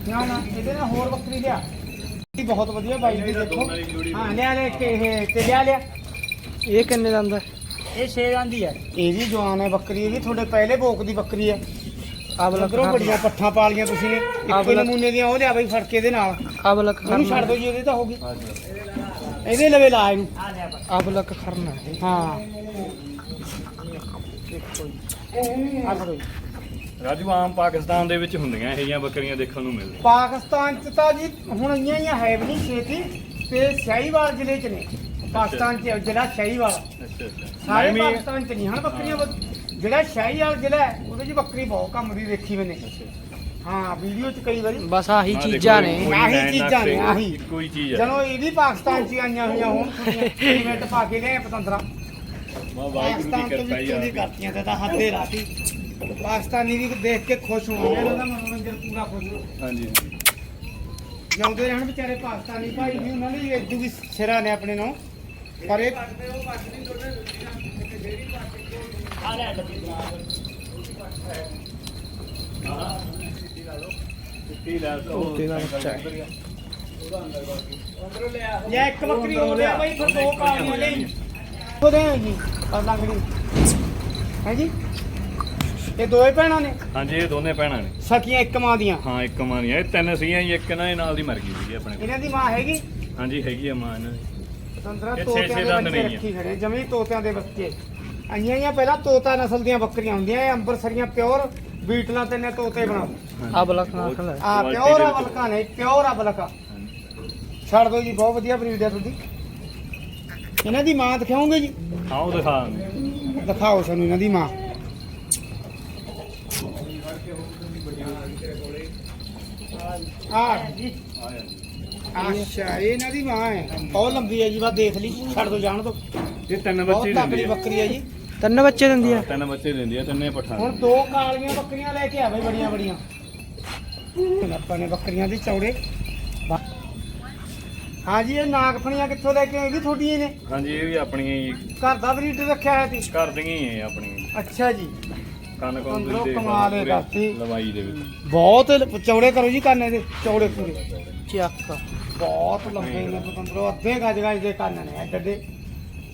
[SPEAKER 2] ਨਾ ਨਾ ਇਹਦੇ ਨਾਲ ਹੋਰ ਬੱਕਰੀ ਲਿਆ। ਇਹ ਬਹੁਤ ਵਧੀਆ ਬਾਈ ਦੀ ਦੇਖੋ ਹਾਂ ਲਿਆ ਲੈ ਕੇ ਇਹ ਤੇ ਲਿਆ ਲਿਆ।
[SPEAKER 1] ਇਹ ਕਿੰਨੇ ਦਾ ਹੁੰਦਾ
[SPEAKER 4] ਇਹ ਸ਼ੇਰ ਆਂਦੀ ਹੈ
[SPEAKER 2] ਇਹ ਵੀ ਜਵਾਨ ਹੈ ਬੱਕਰੀ ਇਹ ਵੀ ਤੁਹਾਡੇ ਪਹਿਲੇ ਭੋਕ ਦੀ ਬੱਕਰੀ ਹੈ। ਅੰਦਰੋਂ ਬੜੀਆਂ ਪੱਠਾਂ ਪਾਲੀਆਂ ਤੁਸੀਂ ਨੇ ਇੱਕੋ ਹੀ ਨਮੂਨੇ ਦੀਆਂ ਉਹ ਲਿਆ ਬਈ ਫੜ ਕੇ ਇਹਦੇ ਨਾਲ।
[SPEAKER 1] ਅਬਲਕ
[SPEAKER 2] ਉਹਨੂੰ ਛੱਡ ਦਿਓ ਜੀ ਇਹਦੇ ਤਾਂ ਹੋਗੀ ਇਹਦੇ ਲਵੇ ਲਾ ਇਹਨੂੰ।
[SPEAKER 4] ਆ ਲਿਆ ਪੱਠਾ
[SPEAKER 1] ਅਬਲਕ ਖਰਨਾ।
[SPEAKER 2] ਹਾਂ। ਦੇਖੋ ਜੀ
[SPEAKER 3] ਰਾਜੂ ਆਮ ਪਾਕਿਸਤਾਨ ਦੇ ਵਿੱਚ ਹੁੰਦੀਆਂ ਇਹ ਜਿਹੀਆਂ ਬੱਕਰੀਆਂ ਦੇਖਣ ਨੂੰ ਮਿਲਦੀਆਂ।
[SPEAKER 2] ਪਾਕਿਸਤਾਨ ਚ ਤਾਂ ਜੀ ਹੁਣ ਇੰਨੀਆਂ ਹੀ ਹੈ ਵੀ ਨਹੀਂ ਛੇਤੀ ਤੇ ਸ਼ਾਹੀਵਾਲ ਜ਼ਿਲ੍ਹੇ ਚ ਨੇ। ਪਾਕਿਸਤਾਨ ਚ ਜਿਹੜਾ ਸ਼ਾਹੀਵਾਲ
[SPEAKER 3] ਅੱਛਾ ਅੱਛਾ।
[SPEAKER 2] ਸਾਰੇ
[SPEAKER 3] ਮੈਂ ਵੀ
[SPEAKER 2] ਪਾਕਿਸਤਾਨ ਚ ਨਹੀਂ ਹਨ ਬੱਕਰੀਆਂ ਜਿਹੜਾ ਸ਼ਾਹੀਵਾਲ ਜ਼ਿਲ੍ਹਾ ਹੈ ਉਹਦੇ ਚ ਬੱਕਰੀ ਬਹੁਤ ਕੰਮ ਦੀ ਦੇਖੀ ਮੈਨੇ। ਹਾਂ ਵੀਡੀਓ ਚ ਕਈ ਵਾਰੀ।
[SPEAKER 1] ਬਸ ਆਹੀ
[SPEAKER 3] ਆਹ ਦੇਖੋ
[SPEAKER 1] ਚੀਜ਼ਾਂ ਨੇ।
[SPEAKER 3] ਕੋਈ
[SPEAKER 2] ਆਹੀ ਚੀਜ਼ਾਂ ਨੇ, ਆਹੀ।
[SPEAKER 3] ਇੱਕੋ ਹੀ ਚੀਜ਼ ਹੈ
[SPEAKER 2] ਚਲੋ ਇਹ ਵੀ ਪਾਕਿਸਤਾਨ ਚ ਹੀ ਆਈਆਂ ਹੋਈਆਂ ਹੁਣ ਇਵੈਂਟ ਪਾ ਕੇ ਲਿਆ ਪਤੰਦਰਾ।
[SPEAKER 3] ਵਾਹ ਵਾਹਿਗੁਰੂ
[SPEAKER 2] ਪਾਕਿਸਤਾਨ
[SPEAKER 3] ਦੀ
[SPEAKER 2] ਤੋਂ
[SPEAKER 3] ਕਿਰਪਾ
[SPEAKER 2] ਵੀ
[SPEAKER 3] ਹੀ
[SPEAKER 2] ਚੋਰੀ
[SPEAKER 3] ਆ
[SPEAKER 2] ਕਰਤੀਆਂ ਤੇ ਤਾਂ ਹੱਥੇ ਰਾਤੀ ਪਾਕਿਸਤਾਨੀ ਵੀ ਦੇਖ ਕੇ ਖੁਸ਼ ਹੋਣਗੇ ਇਹਨਾਂ ਦਾ ਮਨੋਰੰਜਨ ਪੂਰਾ ਖੁਸ਼ ਹੋ
[SPEAKER 3] ਹਾਂਜੀ
[SPEAKER 2] ਜਿਉਂਦੇ ਰਹਿਣ ਵਿਚਾਰੇ ਪਾਕਿਸਤਾਨੀ ਭਾਈ ਵੀ ਉਹਨਾਂ ਨੇ ਇਦੋਂ ਵੀ ਸਿਰਾਂ ਨੇ ਆਪਣੇ ਨੂੰ ਪਰ ਇਹ
[SPEAKER 1] ਤੋਤੇ ਦਾ ਬੱਚਾ ਹੈ।
[SPEAKER 2] ਜਾਂ ਇੱਕ ਬੱਕਰੀ ਹੋ ਲਿਆ ਬਾਈ ਫਿਰ ਦੋ ਕਾਲੀਆਂ ਲਈ ਉਹਦੇ ਜੀ ਆ ਲੰਗੜੀ ਹੈ ਜੀ? ਇਹ ਦੋਏ ਭੈਣਾਂ ਨੇ?
[SPEAKER 3] ਹਾਂਜੀ ਇਹ ਦੋਨੇ ਭੈਣਾਂ ਨੇ।
[SPEAKER 2] ਸਕੀਆਂ ਇੱਕ ਮਾਂ ਦੀਆਂ?
[SPEAKER 3] ਹਾਂ ਇੱਕ ਮਾਂ ਦੀਆਂ। ਇਹ ਤਿੰਨ ਸੀਗੀਆਂ ਜੀ ਇੱਕ ਨਾ ਇਹ ਨਾਲ ਦੀ ਮਰ ਗਈ ਸੀ ਆਪਣੇ ਕੋਲ।
[SPEAKER 2] ਇਹਨਾਂ ਦੀ ਮਾਂ ਹੈਗੀ?
[SPEAKER 3] ਹਾਂਜੀ ਹੈਗੀ ਆ ਮਾਂ ਇਹਨਾਂ ਦੀ। ਇਹ ਛੇ-
[SPEAKER 2] ਤੋਤਿਆਂ ਦੇ
[SPEAKER 3] ਦੰਦ
[SPEAKER 2] ਬੱਚੇ
[SPEAKER 3] ਨਹੀਂ
[SPEAKER 2] ਰੱਖੀ ਖੜੇ ਜਮੀ ਤੋਤਿਆਂ ਦੇ ਬੱਚੇ। ਆਈਆਂ ਹੀ ਪਹਿਲਾਂ ਤੋਤਾ ਨਸਲ ਦੀਆਂ ਬੱਕਰੀਆਂ ਹੁੰਦੀਆਂ ਇਹ ਅੰਬਰਸਰੀਆਂ ਪਿਓਰ ਬੀਟਲਾਂ ਤੇ ਨੇ ਤੋਤੇ ਬਣਾ
[SPEAKER 1] ਅਬਲਕ ਨਸਲ ਹੈ
[SPEAKER 2] ਆ
[SPEAKER 3] Quality
[SPEAKER 2] ਪਿਓਰ
[SPEAKER 3] ਦੇ
[SPEAKER 2] ਆ। ਬਲਕਾ ਨੇ ਪਿਓਰ ਆ ਬਲਕਾ ਛੱਡ ਦਿਓ ਜੀ ਬਹੁਤ ਵਧੀਆ ਬਰੀਡ ਹੈ ਤੁਹਾਡੀ। ਇਹਨਾਂ ਦੀ ਮਾਂ ਦਿਖਾਉਂਗੇ ਜੀ?
[SPEAKER 3] ਹਾਂ ਉਹ ਦਿਖਾ ਦਿੰਦੇ।
[SPEAKER 2] ਦਿਖਾਓ ਸਾਨੂੰ ਇਹਨਾਂ ਦੀ ਮਾਂ। ਆ
[SPEAKER 4] ਜੀ।
[SPEAKER 3] ਆ।
[SPEAKER 2] ਅੱਛਾ ਇਹ ਇਹਨਾਂ ਦੀ ਮਾਂ ਹੈ। ਬਹੁਤ ਲੰਬੀ ਹੈ ਜੀ ਬਸ ਦੇਖ ਲਈ ਛੱਡ ਦੋ ਜਾਣ ਦੋ।
[SPEAKER 3] ਇਹ ਤਿੰਨ
[SPEAKER 2] ਬਹੁਤ
[SPEAKER 3] ਬੱਚੇ
[SPEAKER 2] ਤਕੜੀ
[SPEAKER 3] ਦਿੰਦੀ ਆ।
[SPEAKER 2] ਬੱਕਰੀ ਹੈ ਜੀ।
[SPEAKER 1] ਤਿੰਨ ਬੱਚੇ ਦਿੰਦੀ ਆ।
[SPEAKER 3] ਹਾਂ, ਤਿੰਨ ਬੱਚੇ ਦਿੰਦੀ ਆ ਤਿੰਨੇ ਪਠਾਨ
[SPEAKER 2] ਹੁਣ ਦੋ ਕਾਲੀਆਂ ਬੱਕਰੀਆਂ ਲੈ ਕੇ ਆ ਬਈ ਬੜੀਆਂ ਬੜੀਆਂ। ਹੁਣ ਆਪਾਂ ਨੇ ਬੱਕਰੀਆਂ ਦੇ ਚੌੜੇ। ਬਾ- ਹਾਂ ਜੀ ਇਹ ਨਾਗਫਣੀਆਂ ਕਿੱਥੋਂ ਲੈ ਕੇ ਆਏ? ਇਹ ਵੀ ਤੁਹਾਡੀਆਂ ਹੀ ਨੇ?
[SPEAKER 3] ਹਾਂਜੀ ਇਹ ਵੀ ਆਪਣੀਆਂ ਹੀ
[SPEAKER 2] ਘਰ ਦਾ ਬਰੀਡ ਰੱਖਿਆ ਹੈ ਤੇ
[SPEAKER 3] ਘਰ ਦੀਆਂ ਹੀ ਆ ਆਪਣੀਆਂ।
[SPEAKER 2] ਅੱਛਾ ਜੀ।
[SPEAKER 3] ਕੰਨ ਕੋਲ
[SPEAKER 2] ਅੰਦਰੋਂ
[SPEAKER 3] ਦੇ
[SPEAKER 2] ਕਮਾਲ ਹੈ ਕਰਤੀ।
[SPEAKER 3] ਲਵਾਈ ਦੇ ਵਿੱਚ।
[SPEAKER 2] ਬਹੁਤ ਚੌੜੇ ਕਰੋ ਜੀ ਕੰਨ ਇਹਦੇ। ਚੌੜੇ ਪੂਰੇ।
[SPEAKER 1] ਚੱਕ।
[SPEAKER 2] ਬਹੁਤ ਲੰਬੇ ਨੇ ਪਤੰਦਰੋ ਅੱਧੇ ਗਜ ਗਜ ਦੇ ਕੰਨ ਨੇ ਐਡੇ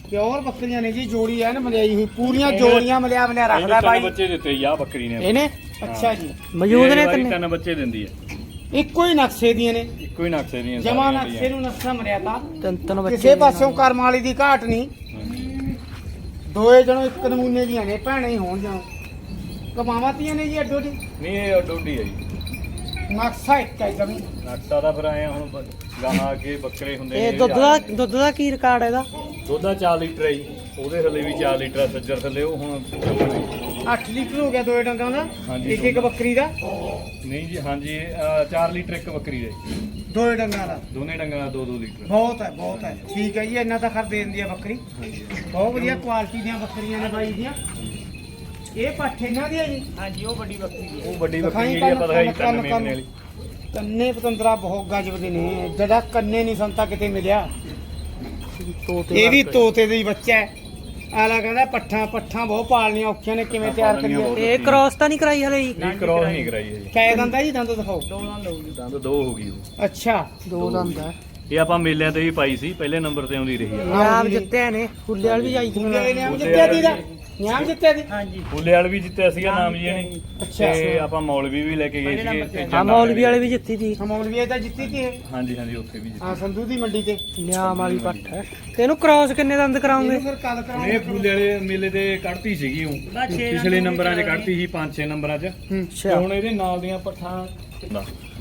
[SPEAKER 2] ਪਿਓਰ ਬੱਕਰੀਆਂ ਨੇ ਜੀ ਜੋੜੀ ਐ ਨਾ ਮਲਿਆਈ ਹੋਈ ਪੂਰੀਆਂ ਜੋੜੀਆਂ ਮਲਿਆ ਮਲਿਆ ਰੱਖਦਾ ਬਾਈ।
[SPEAKER 3] ਬੱਚੇ ਦਿੱਤੇ ਆ ਬੱਕਰੀ ਨੇ।
[SPEAKER 2] ਇਹਨੇ? ਅੱਛਾ ਜੀ।
[SPEAKER 1] ਮੌਜੂਦ ਨੇ ਤਿੰਨੇ?
[SPEAKER 3] ਤਿੰਨ ਬੱਚੇ ਦਿੰਦੀ ਹੈ।
[SPEAKER 2] ਇੱਕੋ ਹੀ ਨਕਸ਼ੇ ਦੀਆਂ ਨੇ।
[SPEAKER 3] ਇੱਕੋ ਹੀ ਨਕਸ਼ੇ ਦੀਆਂ
[SPEAKER 2] ਜਮਾ ਨਕਸ਼ੇ ਨੂੰ ਨਕਸ਼ਾ ਮਰਿਆ ਤਾਂ।
[SPEAKER 1] ਤਿੰਨ ਤਿੰਨ ਬੱਚੇ
[SPEAKER 2] ਕਿਸੇ ਪਾਸਿਓਂ ਕਰਮ ਵਾਲੀ ਦੀ ਘਾਟ ਨਹੀਂ। ਦੋਏ ਜਣੋ ਇੱਕ ਨਮੂਨੇ ਦੀਆਂ ਨੇ ਭੈਣੇ ਹੀ ਹੋਣ ਜਾਂ ਕਮਾਵਾਤੀਆਂ ਨੇ ਜੀ ਅੱਡੋ ਦੀ
[SPEAKER 3] ਨਹੀਂ ਇਹ ਡੋਡੀ ਹੈ ਜੀ।
[SPEAKER 2] ਨਕਸ਼ਾ ਇੱਕ ਹੈ। ਜਮੀ
[SPEAKER 3] ਨਕਸ਼ਾ ਦਾ ਫਿਰ ਆਏ ਹੁਣ ਗਾਹਾਂ ਅੱਗੇ ਬੱਕਰੇ ਹੁੰਦੇ
[SPEAKER 1] ਇਹ ਦੁੱਧ ਦਾ ਦੁੱਧ ਦਾ ਕੀ ਰਿਕਾਰਡ ਇਹਦਾ?
[SPEAKER 3] ਦੁੱਧ ਦਾ 4 ਲੀਟਰ ਹੈ ਜੀ। ਉਹਦੇ ਥੱਲੇ ਵੀ 4 ਲੀਟਰ ਆ, ਸੱਜਰ ਥੱਲੇ ਉਹ ਹੁਣ
[SPEAKER 2] 8 ਲੀਟਰ ਹੋ ਗਿਆ ਦੋਏ ਡੰਗਾਂ ਦਾ
[SPEAKER 3] ਹਾਂਜੀ,
[SPEAKER 2] ਇੱਕ ਇੱਕ ਬੱਕਰੀ ਦਾ।
[SPEAKER 3] ਨਹੀਂ ਜੀ ਹਾਂਜੀ 4 ਲੀਟਰ ਇੱਕ ਬੱਕਰੀ ਦੇ
[SPEAKER 2] ਦੋਏ ਡੰਗਾਂ ਦਾ।
[SPEAKER 3] ਦੋਨੇ ਡੰਗਾਂ ਦਾ 2-2 ਲੀਟਰ।
[SPEAKER 2] ਬਹੁਤ ਹੈ ਬਹੁਤ ਹੈ। ਠੀਕ ਹੈ ਜੀ ਇੰਨਾ ਤਾਂ ਖਰ ਦੇ ਦਿੰਦੀ ਆ ਬੱਕਰੀ। ਬਹੁਤ ਵਧੀਆ ਕੁਆਲਿਟੀ ਦੀਆਂ ਬੱਕਰੀਆਂ ਨੇ ਬਾਈ ਦੀਆਂ। ਇਹ ਪੱਠ ਇਹਨਾਂ ਦੀ ਹੈ ਜੀ।
[SPEAKER 4] ਹਾਂਜੀ ਉਹ ਵੱਡੀ ਬੱਕਰੀ ਦੀ ਹੈ।
[SPEAKER 3] ਉਹ ਵੱਡੀ ਬੱਕਰੀ ਜਿਹੜੀ ਆ ਪਤਾ ਹੈ
[SPEAKER 2] ਕੰਨ-
[SPEAKER 3] ਤਿੰਨ ਮਹੀਨੇ
[SPEAKER 2] ਕੰਨ-
[SPEAKER 3] ਵਾਲੀ
[SPEAKER 2] ਕੰਨੇ ਪਤੰਦਰਾ ਬਹੁਤ ਗਜਬ ਦੇ ਨੇ। ਜਿਹੜਾ ਕੰਨੇ ਨਹੀਂ ਸੰਤਾ ਕਿਤੇ ਮਿਲਿਆ।
[SPEAKER 1] ਤੋਤੇ
[SPEAKER 2] ਇਹ ਵੀ ਤੋਤੇ ਦਾ ਹੀ ਬੱਚਾ ਹੈ। ਆਲਾ ਕਹਿੰਦਾ ਪੱਠਾਂ ਪੱਠਾਂ ਬਹੁਤ ਪਾਲਣੀਆਂ ਔਖੀਆਂ ਨੇ ਕਿਵੇਂ ਤਿਆਰ
[SPEAKER 3] ਬਹੁਤ।
[SPEAKER 1] ਇਹ ਕ੍ਰਾਸ ਤਾਂ ਨਹੀਂ ਕਰਾਈ ਹਲੇ ਜੀ?
[SPEAKER 3] ਨਹੀਂ ਕ੍ਰੋਸ ਨਹੀਂ ਕਰਾਈ ਹੈ ਜੀ
[SPEAKER 2] ਕੈ ਦੰਦਾ ਜੀ ਦੰਦ ਦਿਖਾਓ।
[SPEAKER 4] ਦੋ ਦੰਦ ਹੋਊਗੀ
[SPEAKER 3] ਦੰਦ ਦੋ ਹੋ ਗਈ ਉਹ।
[SPEAKER 2] ਅੱਛਾ।
[SPEAKER 1] ਦੋ ਦੰਦ ਹੈ।
[SPEAKER 3] ਇਹ ਆਪਾਂ ਮੇਲਿਆਂ ਤੇ ਵੀ ਪਾਈ ਸੀ ਪਹਿਲੇ ਨੰਬਰ ਤੇ ਆਉਂਦੀ ਰਹੀ ਆ।
[SPEAKER 1] ਨਾਮ ਜਿੱਤੇ ਨੇ। ਫੁੱਲੇ ਵਾਲ ਵੀ ਆਈ ਸੀ।
[SPEAKER 2] ਫੁੱਲੇ ਨਿਆਮ ਜਿੱਤਿਆ ਦੀ ਦਾ। ਨਿਆਮ ਜਿੱਤਿਆ ਦੀ
[SPEAKER 4] ਹਾਂਜੀ।
[SPEAKER 3] ਫੁੱਲੇ ਵਾਲ ਵੀ ਜਿੱਤਿਆ ਸੀਗਾ ਨਾਮ ਜੀ
[SPEAKER 2] ਅੱਛਾ
[SPEAKER 3] ਤੇ ਆਪਾਂ ਮੌਲਵੀ ਵੀ ਲੈ ਕੇ ਗਏ ਸੀਗੇ
[SPEAKER 4] ਤੇ।
[SPEAKER 1] ਹਾਂ ਮੌਲਵੀ ਵਾਲੇ ਵੀ ਜਿੱਤੀ ਸੀ।
[SPEAKER 2] ਹਮੌਲ ਵੀ ਇਹ ਤਾਂ ਜਿੱਤੀ ਇਹ।
[SPEAKER 3] ਹਾਂਜੀ ਹਾਂਜੀ ਉੱਥੇ ਵੀ ਜਿੱਤੀ।
[SPEAKER 2] ਹਾਂ ਸੰਧੂ ਦੀ ਮੰਡੀ ਤੇ।
[SPEAKER 1] ਨਿਆਮ ਵਾਲੀ ਪੱਠ ਹੈ। ਤੇ। ਇਹਨੂੰ ਕ੍ਰਾਸ ਕਿੰਨੇ ਦੰਦ ਕਰਾਉਂਗੇ?
[SPEAKER 2] ਇਹਨੂੰ ਫਿਰ ਕੱਲ
[SPEAKER 3] ਇਹ
[SPEAKER 2] ਕਰਾਉਣਾ
[SPEAKER 3] ਫੁੱਲੇ ਵਾਲੇ ਮੇਲੇ ਤੇ ਕੱਢਤੀ ਸੀਗੀ ਉਹ। ਪਿਛਲੇ
[SPEAKER 4] ਨੰਬਰ
[SPEAKER 3] 'ਚ। ਕੱਢਤੀ ਸੀ 5-6 ਨੰਬਰਾਂ 'ਚ। ਤੇ
[SPEAKER 1] ਅੱਛਾ।
[SPEAKER 3] ਹੁਣ ਇਹਦੇ ਨਾਲ ਦੀਆਂ ਪੱਠਾਂ